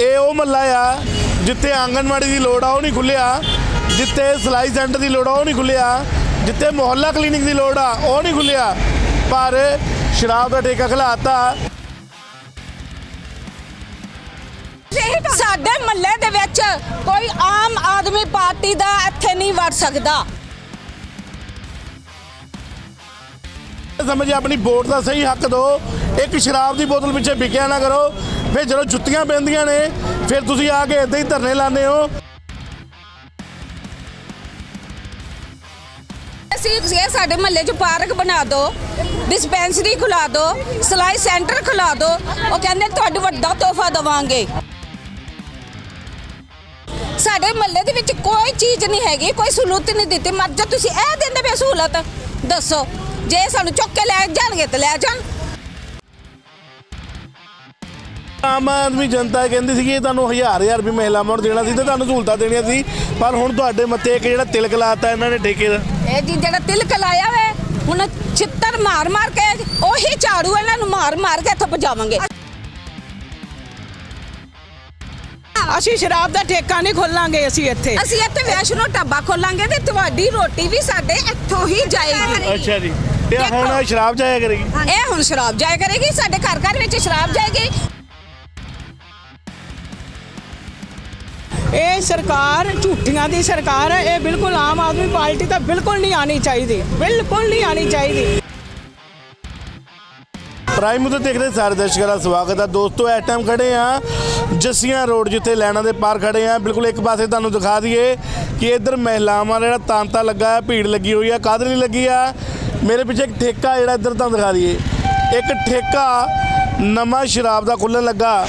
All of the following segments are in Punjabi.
ਇਹ ਉਹ ਮੱਲਾ ਆ ਜਿੱਥੇ ਆਂਗਣਵਾੜੀ ਦੀ ਲੋੜ ਆ, ਉਹ ਨਹੀਂ ਖੁੱਲਿਆ ਜਿੱਥੇ ਸਿਲਾਈ ਸੈਂਟਰ ਦੀ ਲੋੜ ਆ, ਉਹ ਨਹੀਂ ਖੁੱਲਿਆ ਜਿੱਥੇ ਮੁਹੱਲਾ ਕਲੀਨਿਕ ਦੀ ਲੋੜ ਆ, ਉਹ ਨਹੀਂ ਖੁੱਲਿਆ ਪਰ ਸ਼ਰਾਬ ਦਾ ਠੇਕਾ ਖਿਲਾਤਾ। ਸਾਡੇ ਮਹੱਲੇ ਦੇ ਵਿੱਚ ਕੋਈ ਆਮ ਆਦਮੀ ਪਾਰਟੀ ਦਾ ਇੱਥੇ ਨਹੀਂ ਵੜ ਸਕਦਾ। ਸਮਝ ਆਪਣੀ ਵੋਟ ਦਾ ਸਹੀ ਹੱਕ ਦਿਓ, ਇੱਕ ਸ਼ਰਾਬ ਦੀ ਬੋਤਲ ਪਿੱਛੇ ਵਿਕਿਆ ਨਾ ਕਰੋ, ਫਿਰ ਜਦੋਂ ਜੁੱਤੀਆਂ ਪੈਂਦੀਆਂ ਨੇ, ਫਿਰ ਤੁਸੀਂ ਆ ਕੇ ਇੱਦਾਂ ਹੀ ਧਰਨੇ ਲਾਉਂਦੇ ਹੋ। ਅਸੀਂ ਇਹ ਸਾਡੇ ਮਹੱਲੇ 'ਚ ਪਾਰਕ ਬਣਾ ਦਿਓ ਡਿਸਪੈਂਸਰੀ ਖੁਲਾ ਦਿਓ ਸਿਲਾਈ ਸੈਂਟਰ ਖੁਲਾ ਦਿਓ ਉਹ ਕਹਿੰਦੇ ਤੁਹਾਨੂੰ ਵੱਡਾ ਤੋਹਫਾ ਦਵਾਂਗੇ। ਸਾਡੇ ਮਹੱਲੇ ਦੇ ਵਿੱਚ ਕੋਈ ਚੀਜ਼ ਨਹੀਂ ਹੈਗੀ, ਕੋਈ ਸਹੂਲਤ ਨਹੀਂ ਦਿੱਤੀ। ਮਰ ਜਾ ਤੁਸੀਂ ਇਹ ਦਿੰਦੇ ਪਏ ਸਹੂਲਤ। ਦੱਸੋ। ਜੇ ਸਾਨੂੰ ਚੁੱਕ ਕੇ ਲੈ ਜਾਣਗੇ ਤੇ ਲੈ ਜਾਣ। ਆਮ ਆਦਮੀ ਜਨਤਾ ਕਹਿੰਦੀ ਸੀ ਕਿ ਇਹ ਤੁਹਾਨੂੰ ਹਜ਼ਾਰ ਹਜ਼ਾਰ ਰੁਪਏ ਮਹਿਲਾ ਮੋੜ ਦੇਣਾ ਸੀ ਤੇ ਤੁਹਾਨੂੰ ਸਹੂਲਤਾਂ ਦੇਣੀਆਂ ਸੀ ਪਰ ਹੁਣ ਤੁਹਾਡੇ ਮੱਥੇ ਇੱਕ ਜਿਹੜਾ ਤਿਲਕ ਲਾਤਾ ਇਹਨਾਂ ਨੇ ਠੇਕੇ ਦਾ। ਇਹ ਜੀ ਜਿਹੜਾ ਤਿਲਕ ਲਾਇਆ ਵੇ ਹੁਣ ਚਿੱਤਰ ਮਾਰ ਮਾਰ ਕੇ ਉਹੀ ਝਾੜੂ ਇਹਨਾਂ ਨੂੰ ਮਾਰ ਮਾਰ ਕੇ ਇੱਥੇ ਪਜਾਵਾਂਗੇ ਅਸੀਂ ਸ਼ਰਾਬ ਦਾ ਠੇਕਾ ਨਹੀਂ ਖੋਲਾਂਗੇ ਅਸੀਂ ਇੱਥੇ। ਅਸੀਂ ਇੱਥੇ ਵੈਸ਼ਨੋ ਢਾਬਾ ਖੋਲਾਂਗੇ ਤੇ ਤੁਹਾਡੀ ਰੋਟੀ ਵੀ ਸਾਡੇ ਇੱਥੋਂ ਹੀ ਜਾਏਗੀ। ਅੱਛਾ ਜੀ। ਤੇ। ਹੁਣ ਸ਼ਰਾਬ ਜਾਇਆ ਕਰੇਗੀ? ਇਹ ਹੁਣ ਸ਼ਰਾਬ ਜਾਇਆ ਕਰੇਗੀ ਸਾਡੇ ਘਰ ਘਰ ਵਿੱਚ ਸ਼ਰਾਬ ਜਾਏਗੀ। ਇਹ ਸਰਕਾਰ ਝੂਠੀਆਂ ਦੀ ਸਰਕਾਰ ਹੈ ਇਹ ਬਿਲਕੁਲ ਆਮ ਆਦਮੀ ਪਾਰਟੀ ਤਾਂ ਬਿਲਕੁਲ ਨਹੀਂ ਆਣੀ ਚਾਹੀਦੀ। ਬਿਲਕੁਲ ਨਹੀਂ ਆਣੀ ਚਾਹੀਦੀ। ਪ੍ਰਾਈਮ ਉਤੇ ਦੇਖਦੇ ਸਾਰੇ ਦਰਸ਼ਕਾਂ ਦਾ ਸਵਾਗਤ ਹੈ। ਦੋਸਤੋ ਇਸ ਟਾਈਮ ਖੜੇ ਆ। ਜੱਸੀਆਂ ਰੋਡ ਜਿੱਥੇ ਲੈਣਾ ਦੇ ਪਾਰ ਖੜੇ ਆ। ਬਿਲਕੁਲ ਇੱਕ ਪਾਸੇ ਤੁਹਾਨੂੰ ਦਿਖਾ ਦਈਏ ਕਿ ਇੱਧਰ ਮਹਿਲਾਵਾਂ ਦਾ ਜਿਹੜਾ ਤਾਂਤਾ ਲੱਗਾ ਹੈ ਭੀੜ ਲੱਗੀ ਹੋਈ ਆ, ਕਾਦਰ ਨਹੀਂ ਲੱਗੀ ਆ। ਮੇਰੇ ਪਿੱਛੇ ਇੱਕ ਠੇਕਾ ਜਿਹੜਾ ਇੱਧਰ ਤੁਹਾਨੂੰ ਦਿਖਾ ਦਈਏ। ਇੱਕ ਠੇਕਾ ਨਵਾਂ ਸ਼ਰਾਬ ਦਾ ਖੁੱਲ੍ਹਣ ਲੱਗਾ।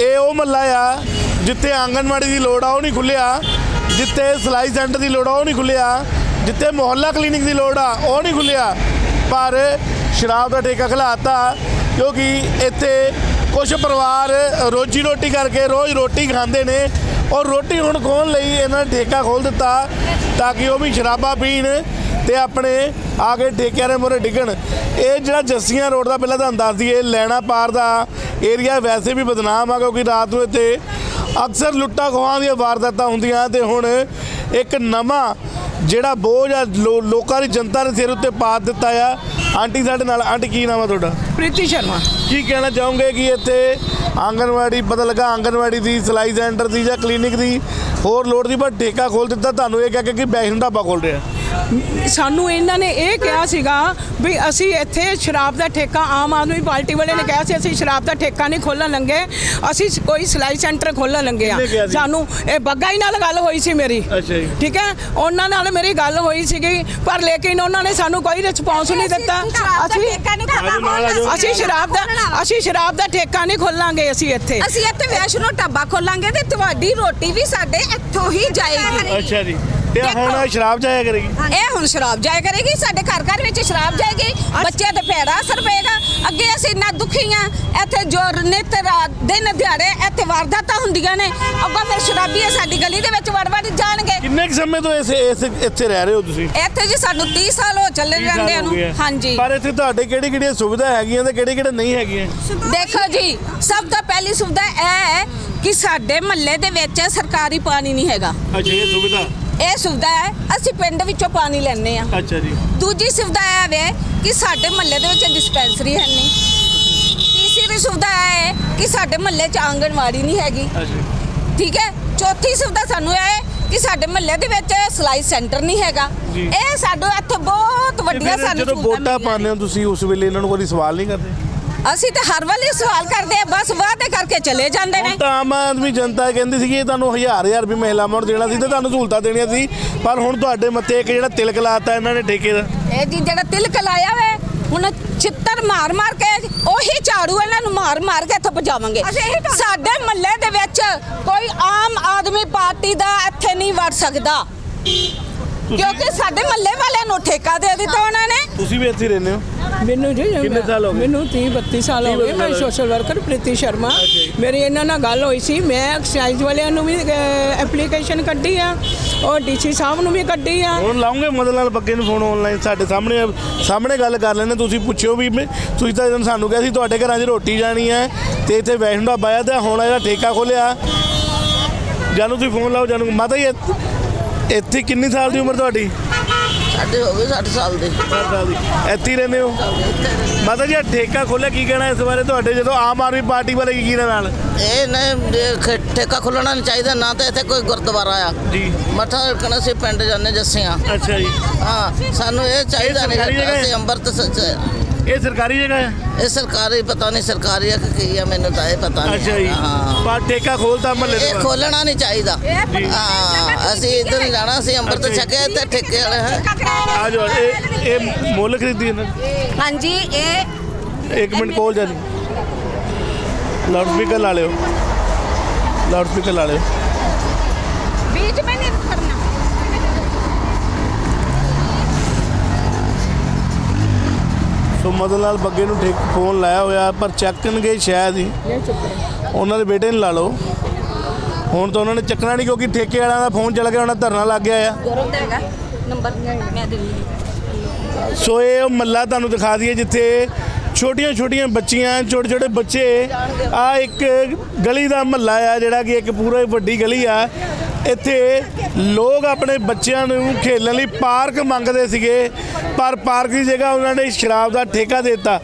ਇਹ ਉਹ ਮੱਲਾ ਆ ਜਿੱਥੇ ਆਂਗਣਵਾੜੀ ਦੀ ਲੋੜ ਆ, ਉਹ ਨਹੀਂ ਖੁੱਲਿਆ। ਜਿੱਥੇ ਸਿਲਾਈ ਸੈਂਟਰ ਦੀ ਲੋੜ ਆ, ਉਹ ਨਹੀਂ ਖੁੱਲਿਆ। ਜਿੱਥੇ ਮੁਹੱਲਾ ਕਲੀਨਿਕ ਦੀ ਲੋੜ ਆ, ਉਹ ਨਹੀਂ ਖੁੱਲਿਆ। ਪਰ ਸ਼ਰਾਬ ਦਾ ਠੇਕਾ ਖਿਲਾਤਾ ਕਿਉਂਕਿ ਇੱਥੇ ਕੁਝ ਪਰਿਵਾਰ ਰੋਜੀ ਰੋਟੀ ਕਰਕੇ ਰੋਜ਼ ਰੋਟੀ ਖਾਂਦੇ ਨੇ ਔਰ ਰੋਟੀ ਹੁਣ ਖੋਣ ਲਈ ਇਹਨਾਂ ਨੇ ਠੇਕਾ ਖੋਲ ਦਿੱਤਾ ਤਾਂ ਕਿ ਉਹ ਵੀ ਸ਼ਰਾਬਾਂ ਪੀਣ ਤੇ ਆਪਣੇ ਆ ਕੇ ਠੇਕਿਆਂ ਦੇ ਮੂਹਰੇ ਡਿੱਗਣ। ਇਹ ਜਿਹੜਾ ਜੱਸੀਆਂ ਰੋਡ ਦਾ ਪਹਿਲਾਂ ਤੁਹਾਨੂੰ ਦੱਸ ਦਈਏ, ਲੈਣਾ ਪਾਰ ਦਾ ਏਰੀਆ ਵੈਸੇ ਵੀ ਬਦਨਾਮ ਆ ਕਿਉਂਕਿ ਰਾਤ ਨੂੰ ਇੱਥੇ ਅਕਸਰ ਲੁੱਟਾਂ ਖੋਹਾਂ ਦੀਆਂ ਵਾਰਦਾਤਾਂ ਹੁੰਦੀਆਂ ਤੇ ਹੁਣ ਇੱਕ ਨਵਾਂ ਜਿਹੜਾ ਬੋਝ ਆ ਲੋ- ਲੋਕਾਂ ਦੀ ਜਨਤਾ ਦੇ ਸਿਰ ਉੱਤੇ ਪਾ ਦਿੱਤਾ ਆ। ਆਂਟੀ ਸਾਡੇ ਨਾਲ, ਆਂਟੀ ਕੀ ਨਾਮ ਆ ਤੁਹਾਡਾ? ਪ੍ਰੀਤੀ ਸ਼ਰਮਾ। ਕੀ ਕਹਿਣਾ ਚਾਹੋਗੇ ਕਿ ਇੱਥੇ ਆਂਗਨਵਾੜੀ ਪਤਾ ਲੱਗਾ ਆਂਗਨਵਾੜੀ ਦੀ, ਸਿਲਾਈ ਸੈਂਟਰ ਦੀ ਜਾਂ ਕਲੀਨਿਕ ਦੀ ਹੋਰ ਲੋੜ ਦੀ? ਪਰ ਠੇਕਾ ਖੋਲ ਦਿੱਤਾ, ਤੁਹਾਨੂੰ ਇਹ ਕਹਿ ਕੇ ਕਿ ਬੈਸ਼ਨ ਢਾਬਾ ਖੋਲ ਰਿਹਾ। ਸਾਨੂੰ ਇਹਨਾਂ ਨੇ ਇਹ ਕਿਹਾ ਸੀਗਾ ਵੀ ਅਸੀਂ ਇੱਥੇ ਸ਼ਰਾਬ ਦਾ ਠੇਕਾ ਆਮ ਆਦਮੀ ਪਾਰਟੀ ਵਾਲੇ ਨੇ ਕਿਹਾ ਸੀ ਅਸੀਂ ਸ਼ਰਾਬ ਦਾ ਠੇਕਾ ਨਹੀਂ ਖੋਲਣ ਲੰਗੇ ਅਸੀਂ ਕੋਈ ਸਿਲਾਈ ਸੈਂਟਰ ਖੋਲਣ ਲੰਗੇ ਆ? ਸਾਨੂੰ ਇਹ ਬੱਗਾ ਹੀ ਨਾਲ ਗੱਲ ਹੋਈ ਸੀ ਮੇਰੀ। ਅੱਛਾ ਜੀ। ਠੀਕ ਹੈ? ਉਹਨਾਂ ਨਾਲ ਮੇਰੀ ਗੱਲ ਹੋਈ ਸੀਗੀ ਪਰ ਲੇਕਿਨ ਉਹਨਾਂ ਨੇ ਸਾਨੂੰ ਕੋਈ ਰਿਸਪੌਂਸ ਨਹੀਂ ਦਿੱਤਾ। ਅਸੀਂ ਅਸੀਂ ਸ਼ਰਾਬ ਦਾ ਅਸੀਂ ਸ਼ਰਾਬ ਦਾ ਠੇਕਾ ਨਹੀਂ ਖੋਲਾਂਗੇ ਅਸੀਂ ਇੱਥੇ। ਅਸੀਂ ਇੱਥੇ ਵੈਸ਼ਨੋ ਢਾਬਾ ਖੋਲਾਂਗੇ ਤੇ ਤੁਹਾਡੀ ਰੋਟੀ ਵੀ ਸਾਡੇ ਇੱਥੋਂ ਹੀ ਜਾਏਗੀ। ਅੱਛਾ ਜੀ। ਤੇ ਹੁਣ। ਸ਼ਰਾਬ ਜਾਇਆ ਕਰੇਗੀ। ਇਹ ਹੁਣ ਸ਼ਰਾਬ ਜਾਇਆ ਕਰੇਗੀ ਸਾਡੇ ਘਰ ਘਰ ਵਿੱਚ ਸ਼ਰਾਬ ਜਾਏਗੀ ਬੱਚਿਆਂ ਤੇ ਭੈੜਾ ਅਸਰ ਪਏਗਾ। ਅੱਗੇ ਅਸੀਂ ਇੰਨਾ ਦੁਖੀ ਆ ਇੱਥੇ ਜੋ ਨਿਤ ਰਾਤ ਦਿਨ ਦਿਹਾੜੇ ਇੱਥੇ ਵਾਰਦਾਤਾਂ ਹੁੰਦੀਆਂ ਨੇ ਅੱਗੋਂ ਫਿਰ ਸ਼ਰਾਬੀ ਸਾਡੀ ਗਲੀ ਦੇ ਵਿੱਚ ਵੜ ਵੜ ਜਾਣਗੇ। ਕਿੰਨੇ ਕੁ ਸਮੇਂ ਤੋਂ ਇਸ ਇਸ ਇੱਥੇ ਰਹਿ ਰਹੇ ਹੋ ਤੁਸੀਂ? ਇੱਥੇ ਜੀ ਸਾਨੂੰ 30 ਸਾਲ ਹੋ ਚੱਲੇ ਗਏ ਨੂੰ। ਹਾਂਜੀ। ਪਰ ਇੱਥੇ ਤੁਹਾਡੇ ਕਿਹੜੀ ਕਿਹੜੀਆਂ ਸੁਵਿਧਾ ਹੈਗੀਆਂ ਤੇ ਕਿਹੜੀ ਕਿਹੜੇ ਨਹੀਂ ਹੈਗੀਆਂ? ਦੇਖੋ ਜੀ ਸਭ ਤੋਂ ਪਹਿਲੀ ਸੁਵਿਧਾ ਇਹ ਹੈ ਕਿ ਸਾਡੇ ਮਹੱਲੇ ਦੇ ਵਿੱਚ ਸਰਕਾਰੀ ਪਾਣੀ ਨਹੀਂ ਹੈਗਾ। ਅੱਛਾ ਇਹ ਸੁਵਿਧਾ। ਇਹ ਸੁਵਿਧਾ ਹੈ ਅਸੀਂ ਪਿੰਡ ਵਿੱਚੋਂ ਪਾਣੀ ਲੈਂਦੇ ਆ ਅੱਛਾ ਜੀ। ਦੂਜੀ ਸੁਵਿਧਾ ਇਹ ਵੇ ਕਿ ਸਾਡੇ ਮਹੱਲੇ ਦੇ ਵਿੱਚ ਡਿਸਪੈਂਸਰੀ ਹੈ ਨਹੀਂ। ਤੀਸਰੀ ਸੁਵਿਧਾ ਇਹ ਹੈ ਕਿ ਸਾਡੇ ਮਹੱਲੇ 'ਚ ਆਂਗਣਵਾੜੀ ਨਹੀਂ ਹੈਗੀ। ਠੀਕ ਹੈ? ਚੌਥੀ ਸੁਵਿਧਾ ਸਾਨੂੰ ਇਹ ਹੈ ਕਿ ਸਾਡੇ ਮਹੱਲੇ ਦੇ ਵਿੱਚ ਸਿਲਾਈ ਸੈਂਟਰ ਨਹੀਂ ਹੈਗਾ। ਇਹ ਸਾਡੇ ਇੱਥੇ ਬਹੁਤ ਵੱਡੀਆਂ ਸਾਨੂੰ ਜਦੋਂ ਵੋਟਾਂ ਪਾਉਂਦੇ ਹੋ ਤੁਸੀਂ ਉਸ ਵੇਲੇ ਇਹਨਾਂ ਨੂੰ ਕੋਈ ਸਵਾਲ ਨਹੀਂ ਕਰਦੇ? ਅਸੀਂ ਤਾਂ ਹਰ ਵਾਰੀ ਸਵਾਲ ਕਰਦੇ ਆ ਬਸ ਵਾਅਦੇ ਕਰਕੇ ਚਲੇ ਜਾਂਦੇ ਨੇ। ਹੁਣ ਤਾਂ ਆਮ ਆਦਮੀ ਜਨਤਾ ਕਹਿੰਦੀ ਸੀ ਕਿ ਇਹ ਤੁਹਾਨੂੰ ਹਜ਼ਾਰ ਹਜ਼ਾਰ ਰੁਪਏ ਮਹਿਲਾ ਮੋੜ ਦੇਣਾ ਸੀ ਤੇ ਤੁਹਾਨੂੰ ਸਹੂਲਤਾਂ ਦੇਣੀਆਂ ਸੀ ਪਰ ਹੁਣ ਤੁਹਾਡੇ ਮੱਥੇ ਇੱਕ ਜਿਹੜਾ ਤਿਲਕ ਲਾਤਾ ਇਹਨਾਂ ਨੇ ਠੇਕੇ ਦਾ। ਇਹ ਜੀ ਜਿਹੜਾ ਤਿਲਕ ਲਾਇਆ ਵੇ ਹੁਣ ਚਿੱਤਰ ਮਾਰ ਮਾਰ ਕੇ ਉਹੀ ਝਾੜੂ ਇਹਨਾਂ ਨੂੰ ਮਾਰ ਮਾਰ ਕੇ ਇੱਥੇ ਪਜਾਵਾਂਗੇ ਸਾਡੇ ਮਹੱਲੇ ਦੇ ਵਿੱਚ ਕੋਈ ਆਮ ਆਦਮੀ ਪਾਰਟੀ ਦਾ ਇੱਥੇ ਨਹੀਂ ਵੜ ਸਕਦਾ। ਕਿਉਂਕਿ ਸਾਡੇ ਮੱਲੇ ਵਾਲਿਆਂ ਨੂੰ ਠੇਕਾ ਦੇ ਦਿੱਤਾ ਉਹਨਾਂ ਨੇ। ਤੁਸੀਂ ਵੀ ਇੱਥੇ ਹੀ ਰਹਿੰਦੇ ਹੋ? ਮੈਨੂੰ ਜੀ ਕਿੰਨੇ ਸਾਲ ਹੋ ਗਏ? ਮੈਨੂੰ 30 32 ਸਾਲ ਹੋ ਗਏ। ਮੈਂ। Social worker Preeti Sharma. ਮੇਰੀ ਇਹਨਾਂ ਨਾਲ ਗੱਲ ਹੋਈ ਸੀ। ਮੈਂ ਐਕਸਾਈਜ਼ ਵਾਲਿਆਂ ਨੂੰ ਵੀ ਐਪਲੀਕੇਸ਼ਨ ਕੱਢੀ ਆ ਔਰ ਡੀਸੀ ਸਾਹਿਬ ਨੂੰ ਵੀ ਕੱਢੀ ਆ। ਹੁਣ ਲਾਉਂਗੇ ਮਦਨ ਲਾਲ ਬੱਗੇ ਨੂੰ ਫੋਨ ਆਨਲਾਈਨ ਸਾਡੇ ਸਾਹਮਣੇ। ਸਾਹਮਣੇ ਗੱਲ ਕਰ ਲੈਣੇ ਤੁਸੀਂ ਪੁੱਛਿਓ ਵੀ ਮੈਂ- ਤੁਸੀਂ ਤਾਂ ਜਦੋਂ ਸਾਨੂੰ ਕਿਹਾ ਸੀ ਤੁਹਾਡੇ ਘਰਾਂ 'ਚ ਰੋਟੀ ਜਾਣੀ ਹੈ ਤੇ ਇੱਥੇ ਵੈਸ਼ਨੋ ਢਾਬਾ ਆ ਤੇ ਹੁਣ ਇਹਦਾ ਠੇਕਾ ਖੋਲਿਆ ਜਾਨੂੰ ਤੁਸੀਂ ਫੋਨ ਲਾਓ ਜਾਨੂੰ ਮਾਤਾ ਜੀ ਇੱਥੇ ਕਿੰਨੀ ਸਾਲ ਦੀ ਉਮਰ ਤੁਹਾਡੀ? ਸਾਡੇ ਹੋ ਗਏ 60 ਸਾਲ ਦੇ। 60 ਸਾਲ ਦੀ। ਇੱਥੇ ਹੀ ਰਹਿੰਦੇ ਹੋ? ਮਾਤਾ ਜੀ ਠੇਕਾ ਖੋਲਿਆ ਕੀ ਕਹਿਣਾ ਇਸ ਬਾਰੇ ਤੁਹਾਡੇ? ਜਦੋਂ ਆਮ ਆਦਮੀ ਪਾਰਟੀ ਵਾਲੇ ਕੀ ਕਹਿਣਾ ਨਾਲ? ਇਹ ਨੇ ਇਹ ਠੇਕਾ ਖੁੱਲਣਾ ਨਹੀਂ ਚਾਹੀਦਾ ਨਾ ਤਾਂ ਇੱਥੇ ਕੋਈ ਗੁਰਦੁਆਰਾ ਆ। ਜੀ। ਮੱਥਾ ਟੇਕਣ ਅਸੀਂ ਪਿੰਡ ਜਾਂਦੇ ਜੱਸੀਆਂ। ਅੱਛਾ ਜੀ। ਹਾਂ ਸਾਨੂੰ ਇਹ ਚਾਹੀਦਾ ਨਹੀਂ? ਅਸੀਂ ਅੰਮ੍ਰਿਤ ਇਹ ਸਰਕਾਰੀ ਜਗ੍ਹਾ ਹੈ? ਇਹ ਸਰਕਾਰੀ ਪਤਾ ਨਹੀਂ ਸਰਕਾਰੀ ਆ ਕਿ ਕੀ ਆ ਮੈਨੂੰ ਤਾਂ ਇਹ ਪਤਾ ਨਹੀਂ ਅੱਛਾ ਜੀ। ਹਾਂ। ਪਰ ਠੇਕਾ ਖੋਲਤਾ ਮਹੱਲੇ ਇਹ ਦੇ ਖੋਲਣਾ ਨਹੀਂ ਚਾਹੀਦਾ। ਹਾਂ ਅਸੀਂ ਇੱਧਰ ਹੀ ਜਾਣਾ ਸੀ ਅੰਮ੍ਰਿਤ। ਛਕਿਆ ਤੇ ਠੇਕੇ ਵਾਲੇ ਹੈ। ਆ ਜਾਓ ਇਹ ਇਹ ਮੁੱਲ ਖਰੀਦੀ ਇਹਨਾਂ ਨੇ? ਹਾਂਜੀ ਇਹ ਇੱਕ ਮਿੰਟ ਕੋਲ ਜਾ ਲਾਊਡ ਸਪੀਕਰ ਲਾ ਲਿਓ। ਲਾਊਡ ਸਪੀਕਰ ਲਾ ਲਿਓ। ਤੋਂ ਮਦਨ ਲਾਲ ਬੱਗੇ ਨੂੰ ਠੇਕ ਫੋਨ ਲਾਇਆ ਹੋਇਆ ਪਰ ਚੱਕਣਗੇ ਸ਼ਾਇਦ ਹੀ। ਉਹਨਾਂ ਦੇ ਬੇਟੇ ਨੂੰ ਲਾ ਲਓ। ਹੁਣ ਤਾਂ ਉਹਨਾਂ ਨੇ ਚੱਕਣਾ ਨਹੀਂ ਕਿਉਂਕਿ ਠੇਕੇ ਵਾਲਿਆਂ ਦਾ ਫੋਨ ਚੱਲ ਗਿਆ ਉਹਨਾਂ ਧਰਨਾ ਲੱਗ ਗਿਆ ਆ। ਸੋ ਇਹ ਮੱਲਾ ਤੁਹਾਨੂੰ ਦਿਖਾ ਦਈਏ ਜਿੱਥੇ ਛੋਟੀਆਂ ਛੋਟੀਆਂ ਬੱਚੀਆਂ ਛੋਟੇ ਛੋਟੇ ਬੱਚੇ ਆ ਇੱਕ ਗਲੀ ਦਾ ਮਹੱਲਾ ਆ ਜਿਹੜਾ ਕਿ ਇੱਕ ਪੂਰਾ ਵੱਡੀ ਗਲੀ ਆ। ਇੱਥੇ ਲੋਕ ਆਪਣੇ ਬੱਚਿਆਂ ਨੂੰ ਖੇਡਣ ਲਈ ਪਾਰਕ ਮੰਗਦੇ ਸੀਗੇ ਪਰ ਪਾਰਕ ਦੀ ਜਗ੍ਹਾ ਉਹਨਾਂ ਨੇ ਸ਼ਰਾਬ ਦਾ ਠੇਕਾ ਦੇ ਦਿੱਤਾ।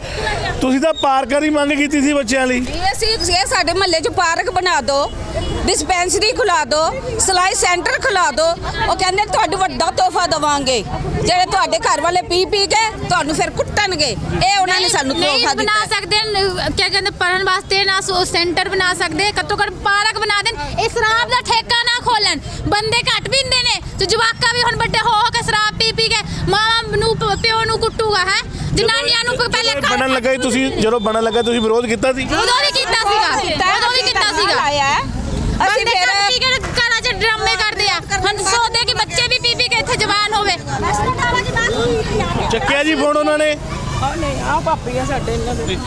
ਤੁਸੀਂ ਤਾਂ ਪਾਰਕਾਂ ਦੀ ਮੰਗ ਕੀਤੀ ਸੀ ਬੱਚਿਆਂ ਲਈ? ਇਹ ਅਸੀਂ ਇਹ ਸਾਡੇ ਮਹੱਲੇ 'ਚ ਪਾਰਕ ਬਣਾ ਦਿਓ ਡਿਸਪੈਂਸਰੀ ਖੁਲਾ ਦਿਓ ਸਿਲਾਈ ਸੈਂਟਰ ਖੁਲਾ ਦਿਓ ਉਹ ਕਹਿੰਦੇ ਤੁਹਾਨੂੰ ਵੱਡਾ ਤੋਹਫਾ ਦਵਾਂਗੇ। ਜਿਹੜੇ ਤੁਹਾਡੇ ਘਰ ਵਾਲੇ ਪੀ ਪੀ ਕੇ ਤੁਹਾਨੂੰ ਫਿਰ ਕੁੱਟਣਗੇ। ਇਹ ਉਹਨਾਂ ਨੇ ਸਾਨੂੰ ਨਹੀਂ ਤੋਹਫਾ ਬਣਾ ਦਿੱਤਾ। ਸਕਦੇ ਨ- ਕਿਆ ਕਹਿੰਦੇ ਪੜਨ ਵਾਸਤੇ ਨਾ ਸੋ ਸੈਂਟਰ ਬਣਾ ਸਕਦੇ ਘੱਟੋ ਘੱਟ ਪਾਰਕ ਬਣਾ ਦੇਣ। ਇਹ ਸ਼ਰਾਬ ਦਾ ਠੇਕਾ ਨਾ ਖੋਲਣ ਬੰਦੇ ਘੱਟ ਪੀਂਦੇ ਨੇ। ਤੇ ਜਵਾਕਾ ਵੀ ਹੁਣ ਵੱਡੇ ਹੋ ਹੋ ਕੇ ਸ਼ਰਾਬ ਪੀ ਪੀ ਕੇ ਮਾਂ ਨੂੰ ਪ- ਪਿਓ ਨੂੰ ਕੁੱਟੂਗਾ ਹੈ? ਜਨਾਨੀਆਂ ਨੂੰ ਪ- ਪਹਿਲੇ ਘਰ- ਬਣਨ ਲੱਗਾ ਸੀ ਤੁਸੀਂ ਜਦੋਂ ਬਣਨ ਲੱਗਾ ਤੁਸੀਂ ਵਿਰੋਧ ਕੀਤਾ ਸੀ? ਉਦੋਂ ਵੀ ਕੀਤਾ ਸੀਗਾ। ਉਦੋਂ ਵੀ ਕੀਤਾ ਸੀਗਾ। ਅਸੀਂ ਬੰਦੇ ਫਿਰ ਘਰ ਪੀ ਕੇ ਘਰਾਂ 'ਚ ਡਰਾਮੇ ਕਰਦੇ ਆ। ਹੁਣ ਸੋਚਦੇ ਕਿ ਬੱਚੇ ਵੀ ਪੀ ਪੀ ਕੇ ਇੱਥੇ ਜਵਾਨ ਹੋਵੇ। ਚੱਕਿਆ ਜੀ ਫੋਨ ਉਹਨਾਂ ਨੇ? ਆ ਨਹੀਂ ਆ ਪਾਪੀ ਆ ਸਾਡੇ ਇਹਨਾਂ ਦੇ।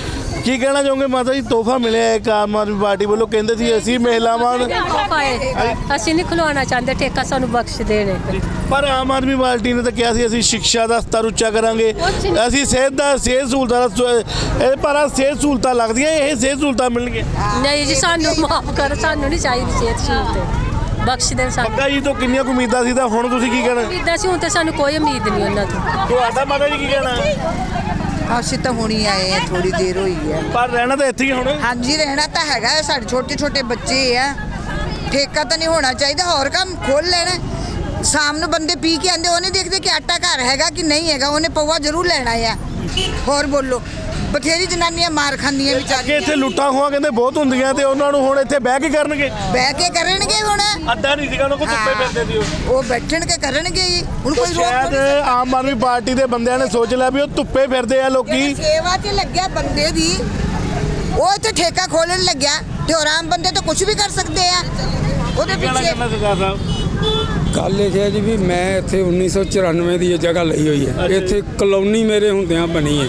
ਕੀ ਕਹਿਣਾ ਚਾਹੋਗੇ? ਮਾਤਾ ਜੀ ਤੋਹਫਾ ਮਿਲਿਆ ਇੱਕ ਆਮ ਆਦਮੀ ਪਾਰਟੀ ਵੱਲੋਂ। ਕਹਿੰਦੇ ਸੀ ਅਸੀਂ ਮਹਿਲਾਵਾਂ ਨੂੰ ਪਾਏ ਅਸੀਂ ਨਹੀਂ ਖਲਵਾਉਣਾ ਚਾਹੁੰਦੇ ਠੇਕਾ ਸਾਨੂੰ ਬਖਸ਼ ਦੇਣ ਪਰ ਆਮ ਆਦਮੀ ਪਾਰਟੀ ਨੇ ਤਾਂ ਕਿਹਾ ਸੀ ਅਸੀਂ ਸਿੱਖਿਆ ਦਾ ਸਤਰ ਉੱਚਾ ਕਰਾਂਗੇ। ਅਸੀਂ ਸਿਹਤ ਦਾ ਸਿਹਤ ਸਹੂਲਤਾਂ ਦਾ ਸ- ਇਹ ਪਰ ਆਹ ਸਿਹਤ ਸਹੂਲਤਾਂ ਲੱਗਦੀਆਂ ਇਹ ਸਿਹਤ ਸਹੂਲਤਾਂ ਮਿਲਣਗੀਆਂ। ਨਹੀਂ ਜੀ ਸਾਨੂੰ ਮਾਫ ਕਰ ਸਾਨੂੰ ਨਹੀਂ ਚਾਹੀਦੀ ਸਿਹਤ ਸਹੂਲਤ। ਬਖਸ਼ ਦੇਣ ਸਾਨੂੰ। ਬੱਗਾ ਜੀ ਤੋਂ ਕਿੰਨੀਆਂ ਕੁ ਉਮੀਦਾਂ ਸੀ ਤਾਂ ਹੁਣ ਤੁਸੀਂ ਕੀ ਕਹਿਣਾ? ਇਦਾਂ ਸੀ ਹੁਣ ਤੇ ਸਾਨੂੰ ਕੋਈ ਉਮੀਦ ਨਹੀਂ ਉਹਨਾਂ ਤੋਂ। ਤੁਹਾਡਾ ਮਾਤਾ ਜੀ ਕੀ ਕਹਿਣਾ? ਅਸੀਂ ਤਾਂ ਹੁਣੀ ਆਏ ਆ ਥੋੜੀ ਦੇਰ ਹੋਈ ਹੈ ਪਰ ਰਹਿਣਾ ਤਾਂ ਇੱਥੇ ਹੀ ਹੁਣ। ਹਾਂਜੀ ਰਹਿਣਾ ਤਾਂ ਹੈਗਾ ਹੈ, ਸਾਡੇ ਛੋਟੇ ਛੋਟੇ ਬੱਚੇ ਆ। ਠੇਕਾ ਤਾਂ ਨਹੀਂ ਹੋਣਾ ਚਾਹੀਦਾ ਹੋਰ ਕੰਮ ਖੋਲ ਲੈਣਾ। ਸ਼ਾਮ ਨੂੰ ਬੰਦੇ ਪੀ ਕੇ ਆਂਦੇ ਉਹ ਨਹੀਂ ਦੇਖਦੇ ਕਿ ਆਟਾ ਘਰ ਹੈਗਾ ਕਿ ਨਹੀਂ ਹੈਗਾ ਉਹਨੇ ਪਊਆ ਜ਼ਰੂਰ ਲੈਣਾ ਆ। ਹੋਰ ਬੋਲੋ। ਬਥੇਰੀ ਜਨਾਨੀਆਂ ਮਾਰ ਖਾਂਦੀਆਂ ਅੱਗੇ ਵਿਚਾਰੀਆਂ। ਇੱਥੇ ਲੁੱਟਾਂ ਖੋਹਾਂ ਕਹਿੰਦੇ ਬਹੁਤ ਹੁੰਦੀਆਂ ਤੇ ਉਹਨਾਂ ਨੂੰ ਹੁਣ ਇੱਥੇ ਬਹਿ ਕੇ ਕਰਨਗੇ। ਬਹਿ ਕੇ ਕਰਨਗੇ ਹੁਣ। ਅੱਡਾ ਨਹੀਂ ਸੀਗਾ ਉਹਨਾਂ ਕੋਲ ਧੁੱਪੇ ਫਿਰਦੇ ਸੀ ਉਹ। ਉਹ ਬੈਠਣ ਕੇ ਕਰਨਗੇ ਹੀ। ਹੁਣ ਕੋਈ ਰੋਕ ਸ਼ਾਇਦ ਆਮ ਆਦਮੀ ਪਾਰਟੀ ਦੇ ਬੰਦਿਆਂ ਨੇ ਸੋਚ ਲਿਆ ਵੀ ਉਹ ਧੁੱਪੇ ਫਿਰਦੇ ਆ ਲੋਕੀ। ਜਿਹੜੇ ਸੇਵਾ 'ਚ ਲੱਗਿਆ ਬੰਦੇ ਦੀ ਉਹ ਇੱਥੇ ਠੇਕਾ ਖੋਲਣ ਲੱਗਿਆ ਤੇ ਹੋਰ ਆਮ ਬੰਦੇ ਤਾਂ ਕੁਝ ਵੀ ਕਰ ਸਕਦੇ ਆ। ਉਹਦੇ ਪਿੱਛੇ ਸਰਦਾਰ ਸਾਹਿਬ ਇਹ ਹੈ ਜੀ ਵੀ ਮੈਂ ਇੱਥੇ 1994 ਦੀ ਇਹ ਜਗ੍ਹਾ ਲਈ ਹੋਈ ਹੈ। ਇੱਥੇ ਕਲੋਨੀ ਮੇਰੇ ਹੁੰਦਿਆਂ ਬਣੀ ਹੈ।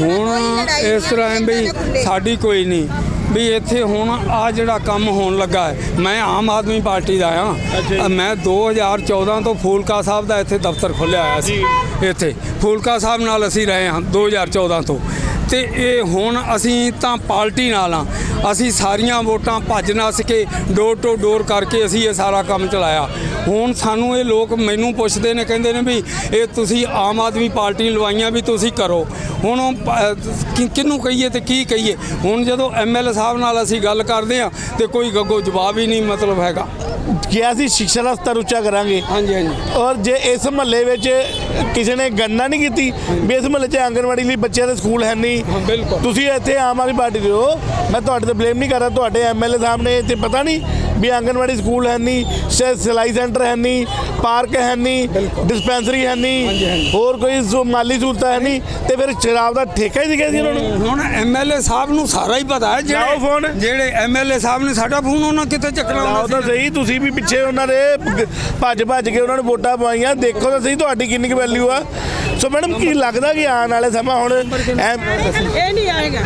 ਹੁਣ ਇਸ ਤਰ੍ਹਾਂ ਹੈ ਵੀ। ਸਾਡੀ ਕੋਈ ਨਹੀਂ। ਵੀ ਇੱਥੇ ਹੁਣ ਆ ਜਿਹੜਾ ਕੰਮ ਹੋਣ ਲੱਗਾ ਹੈ ਮੈਂ ਆਮ ਆਦਮੀ ਪਾਰਟੀ ਦਾ। ਆ ਮੈਂ 2014 ਤੋਂ ਫੂਲਕਾ ਸਾਹਿਬ ਦਾ ਇੱਥੇ ਦਫ਼ਤਰ ਖੋਲ੍ਹਿਆ ਹੋਇਆ ਸੀ। ਇੱਥੇ ਫੂਲਕਾ ਸਾਹਿਬ ਨਾਲ ਅਸੀਂ ਰਹੇ ਹਾਂ 2014 ਤੋਂ। ਤੇ ਇਹ ਹੁਣ ਅਸੀਂ ਤਾਂ ਪਾਰਟੀ ਨਾਲ ਆ ਅਸੀਂ ਸਾਰੀਆਂ ਵੋਟਾਂ ਭੱਜ ਨੱਸ ਕੇ ਡੋਰ ਟੂ ਡੋਰ ਕਰਕੇ ਅਸੀਂ ਇਹ ਸਾਰਾ ਕੰਮ ਚਲਾਇਆ। ਹੁਣ ਸਾਨੂੰ ਇਹ ਲੋਕ ਮੈਨੂੰ ਪੁੱਛਦੇ ਨੇ ਕਹਿੰਦੇ ਨੇ ਵੀ ਇਹ ਤੁਸੀਂ ਆਮ ਆਦਮੀ ਪਾਰਟੀ ਲਵਾਈਆਂ ਵੀ ਤੁਸੀਂ ਕਰੋ। ਹੁਣ ਕਿ- ਕਿਹਨੂੰ ਕਹੀਏ ਤੇ ਕੀ ਕਹੀਏ? ਹੁਣ ਜਦੋਂ ਐਮਐਲਏ ਸਾਹਿਬ ਨਾਲ ਅਸੀਂ ਗੱਲ ਕਰਦੇ ਆ ਤੇ ਕੋਈ ਗੱਗੋ ਜਵਾਬ ਹੀ ਨਹੀਂ ਮਤਲਬ ਹੈਗਾ। ਕਿਹਾ ਸੀ ਸਿੱਖਿਆ ਦਾ ਸਤਰ ਉੱਚਾ ਕਰਾਂਗੇ। ਹਾਂਜੀ ਹਾਂਜੀ। ਔਰ ਜੇ ਇਸ ਮਹੱਲੇ ਵਿੱਚ ਕਿਸੇ ਨੇ ਗਣਨਾ ਨਹੀਂ ਕੀਤੀ ਵੀ ਇਸ ਮਹੱਲੇ 'ਚ ਆਂਗਣਵਾੜੀ ਲਈ ਬੱਚਿਆਂ ਦੇ ਸਕੂਲ ਹੈ ਨਹੀਂ ਹਾਂ, ਬਿਲਕੁਲ। ਤੁਸੀਂ ਇੱਥੇ ਆਮ ਆਦਮੀ ਪਾਰਟੀ ਦੇ ਹੋ ਮੈਂ ਤੁਹਾਡੇ ਤੇ ਬਲੇਮ ਨਹੀਂ ਕਰ ਰਿਹਾ ਤੁਹਾਡੇ ਐਮਐਲਏ ਸਾਹਿਬ ਨੇ ਇੱਥੇ ਪਤਾ ਨਹੀਂ ਵੀ ਆਂਗਨਵਾੜੀ ਸਕੂਲ ਹੈ ਨਹੀਂ ਸ- ਸਿਲਾਈ ਸੈਂਟਰ ਹੈ ਨਹੀਂ ਪਾਰਕ ਹੈ ਨਹੀਂ ਡਿਸਪੈਂਸਰੀ ਹੈ ਨਹੀਂ ਹੋਰ ਕੋਈ ਮਾਲੀ ਸਹੂਲਤਾਂ ਹੈ ਨਹੀਂ ਤੇ ਫਿਰ ਸ਼ਰਾਬ ਦਾ ਠੇਕਾ ਹੀ ਦਿਖਿਆ ਸੀ ਉਹਨਾਂ ਨੂੰ? ਹੁਣ ਐਮਐਲਏ ਸਾਹਿਬ ਨੂੰ ਸਾਰਾ ਹੀ ਪਤਾ ਹੈ ਫੋਨ। ਜਿਹੜੇ ਐਮਐਲਏ ਸਾਹਿਬ ਨੇ ਸਾਡਾ ਫੋਨ ਉਹਨਾਂ ਕਿਤੇ ਚੱਕਣਾ ਹੁੰਦਾ ਤਾਂ ਸਹੀ ਤੁਸੀਂ ਵੀ ਪਿੱਛੇ ਉਹਨਾਂ ਦੇ ਭੱਜ ਭੱਜ ਕੇ ਉਹਨਾਂ ਨੂੰ ਵੋਟਾਂ ਪਵਾਈਆਂ ਦੇਖੋ ਤਾਂ ਸਹੀ ਤੁਹਾਡੀ ਕਿੰਨੀ ਕੁ ਵੈਲਿਊ ਆ। ਸੋ ਮੈਡਮ ਕੀ ਲੱਗਦਾ ਕਿ ਆਉਣ ਵਾਲੇ ਸਮਾਂ ਹੁਣ ਇਹ ਨਹੀਂ ਆਏਗਾ।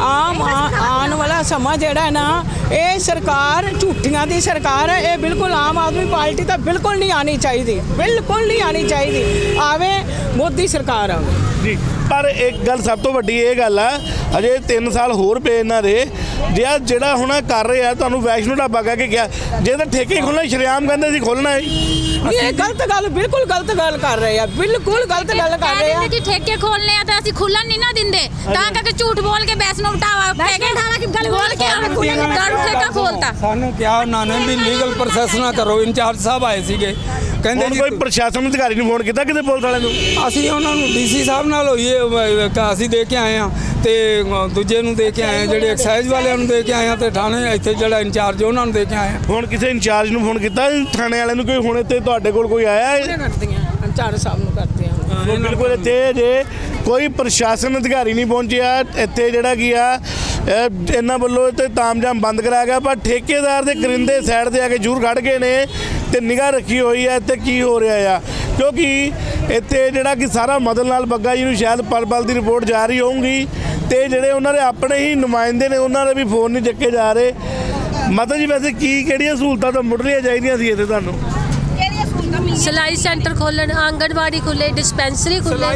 ਆਮ ਆਉਣ ਵਾਲਾ ਸਮਾਂ ਜਿਹੜਾ ਨਾ, ਇਹ ਸਰਕਾਰ, ਝੂਠੀਆਂ ਦੀ ਸਰਕਾਰ ਹੈ, ਇਹ ਬਿਲਕੁਲ ਆਮ ਆਦਮੀ ਪਾਰਟੀ ਤਾਂ ਬਿਲਕੁਲ ਨਹੀਂ ਆਣੀ ਚਾਹੀਦੀ, ਬਿਲਕੁਲ ਨਹੀਂ ਆਣੀ ਚਾਹੀਦੀ, ਆਵੇ ਮੋਦੀ ਸਰਕਾਰ ਆਵੇ। ਜੀ, ਪਰ ਇੱਕ ਗੱਲ ਸਭ ਤੋਂ ਵੱਡੀ ਇਹ ਗੱਲ ਆ, ਅਜੇ 3 ਸਾਲ ਹੋਰ ਪਏ ਇਹਨਾਂ ਦੇ, ਜੇ ਜਿਹੜਾ ਹੁਣ ਕਰ ਰਿਹਾ ਤੁਹਾਨੂੰ ਵੈਸ਼ਨੂ ਢਾਬਾ ਕਹਿ ਕੇ ਗਿਆ ਜੇ ਤਾਂ ਠੇਕੇ ਖੋਲਣਾ ਸ਼ਰਿਆਮ ਕਹਿੰਦੇ ਸੀ ਖੋਲਣਾ ਹੈ। ਇਹ ਗਲਤ ਗੱਲ ਬਿਲਕੁਲ ਗਲਤ ਗੱਲ ਕਰ ਰਹੇ ਆ ਬਿਲਕੁਲ ਗਲਤ ਗੱਲ ਕਰ ਰਹੇ ਆ। ਕਿ ਠੇਕੇ ਖੋਲਨੇ ਆ ਤਾਂ ਅਸੀਂ ਖੁੱਲਣ ਨਹੀਂ ਨਾ ਦਿੰਦੇ। ਤਾਂ ਕਰਕੇ ਝੂਠ ਬੋਲ ਕੇ ਬੈਸ ਨੂੰ ਉਟਾਵਾ ਪੈ ਗਏ ਬੋਲ ਕੇ ਉਹਨੇ ਦਾਰੂ ਠੇਕਾ ਖੋਲਤਾ ਸਾਨੂੰ ਕਿਹਾ ਉਹਨਾਂ ਨੇ ਵੀ ਲੀਗਲ ਪ੍ਰੋਸੈਸ ਨਾ ਕਰੋ ਇੰਚਾਰਜ ਸਾਹਿਬ ਆਏ ਸੀਗੇ। ਕਹਿੰਦੇ ਹੁਣ ਜੀ ਕੋਈ ਪ੍ਰਸ਼ਾਸਨ ਅਧਿਕਾਰੀ ਨੂੰ ਫੋਨ ਕੀਤਾ ਕਿਤੇ ਪੁਲਿਸ ਵਾਲਿਆਂ ਨੂੰ? ਅਸੀਂ ਉਹਨਾਂ ਨੂੰ ਡੀਸੀ ਸਾਹਿਬ ਨਾਲ ਹੋਈਏ ਅਹ, ਕ- ਅਸੀਂ ਦੇ ਕੇ ਆਏ ਆ ਤੇ ਅਹ, ਦੂਜੇ ਨੂੰ ਦੇ ਕੇ ਆਏ ਆ ਜਿਹੜੇ ਐਕਸਾਈਜ਼ ਵਾਲਿਆਂ ਨੂੰ ਦੇ ਕੇ ਆਏ ਆ ਤੇ ਥਾਣੇ ਇੱਥੇ ਜਿਹੜਾ ਇੰਚਾਰਜ ਉਹਨਾਂ ਨੂੰ ਦੇ ਕੇ ਆਏ ਆ ਹੁਣ ਕਿਸੇ ਇੰਚਾਰਜ ਨੂੰ ਫੋਨ ਕੀਤਾ? ਥਾਣੇ ਵਾਲਿਆਂ ਨੂੰ ਕੋਈ ਹੁਣ ਇੱਥੇ ਤੁਹਾਡੇ ਕੋਲ ਕੋਈ ਆਇਆ ਹੈ? ਕਰਦੀਆਂ ਸਾਹਿਬ ਨੂੰ ਕਰਦੇ ਆ ਉਹ ਬਿਲਕੁਲ ਇੱਥੇ ਜੇ ਕੋਈ ਪ੍ਰਸ਼ਾਸਨ ਅਧਿਕਾਰੀ ਨਹੀਂ ਪਹੁੰਚਿਆ ਇੱਥੇ ਜਿਹੜਾ ਕੀ ਆ ਇਹ ਇਹਨਾਂ ਵੱਲੋਂ ਇੱਥੇ ਤਾਮਜਾਮ ਬੰਦ ਕਰਾਇਆ ਗਿਆ ਪਰ ਠੇਕੇਦਾਰ ਦੇ ਕਰਿੰਦੇ ਸਾਈਡ ਤੇ ਆ ਕੇ ਜ਼ਰੂਰ ਖੜ ਗਏ ਨੇ। ਤੇ ਨਿਗਾਹ ਰੱਖੀ ਹੋਈ ਹੈ ਇੱਥੇ ਕੀ ਹੋ ਰਿਹਾ ਆ? ਕਿਉਂਕਿ ਇੱਥੇ ਜਿਹੜਾ ਕਿ ਸਾਰਾ ਮਦਨ ਲਾਲ ਬੱਗਾ ਜੀ ਨੂੰ ਸ਼ਾਇਦ ਪਲ ਪਲ ਦੀ ਰਿਪੋਰਟ ਜਾ ਰਹੀ ਹੋਊਗੀ ਤੇ ਜਿਹੜੇ ਉਹਨਾਂ ਦੇ ਆਪਣੇ ਹੀ ਨੁਮਾਇੰਦੇ ਨੇ ਉਹਨਾਂ ਦੇ ਵੀ ਫੋਨ ਨਹੀਂ ਚੱਕੇ ਜਾ ਰਹੇ। ਮਤਲਬ ਜੀ ਵੈਸੇ ਕੀ ਕਿਹੜੀਆਂ ਸਹੂਲਤਾਂ ਤਾਂ ਮੁੱਢਲੀਆਂ ਚਾਹੀਦੀਆਂ ਸੀ ਇੱਥੇ ਤੁਹਾਨੂੰ? ਸਿਲਾਈ ਸੈਂਟਰ ਖੋਲਣ ਆਂਗਣਵਾੜੀ ਖੁੱਲੇ ਡਿਸਪੈਂਸਰੀ ਖੁੱਲੇ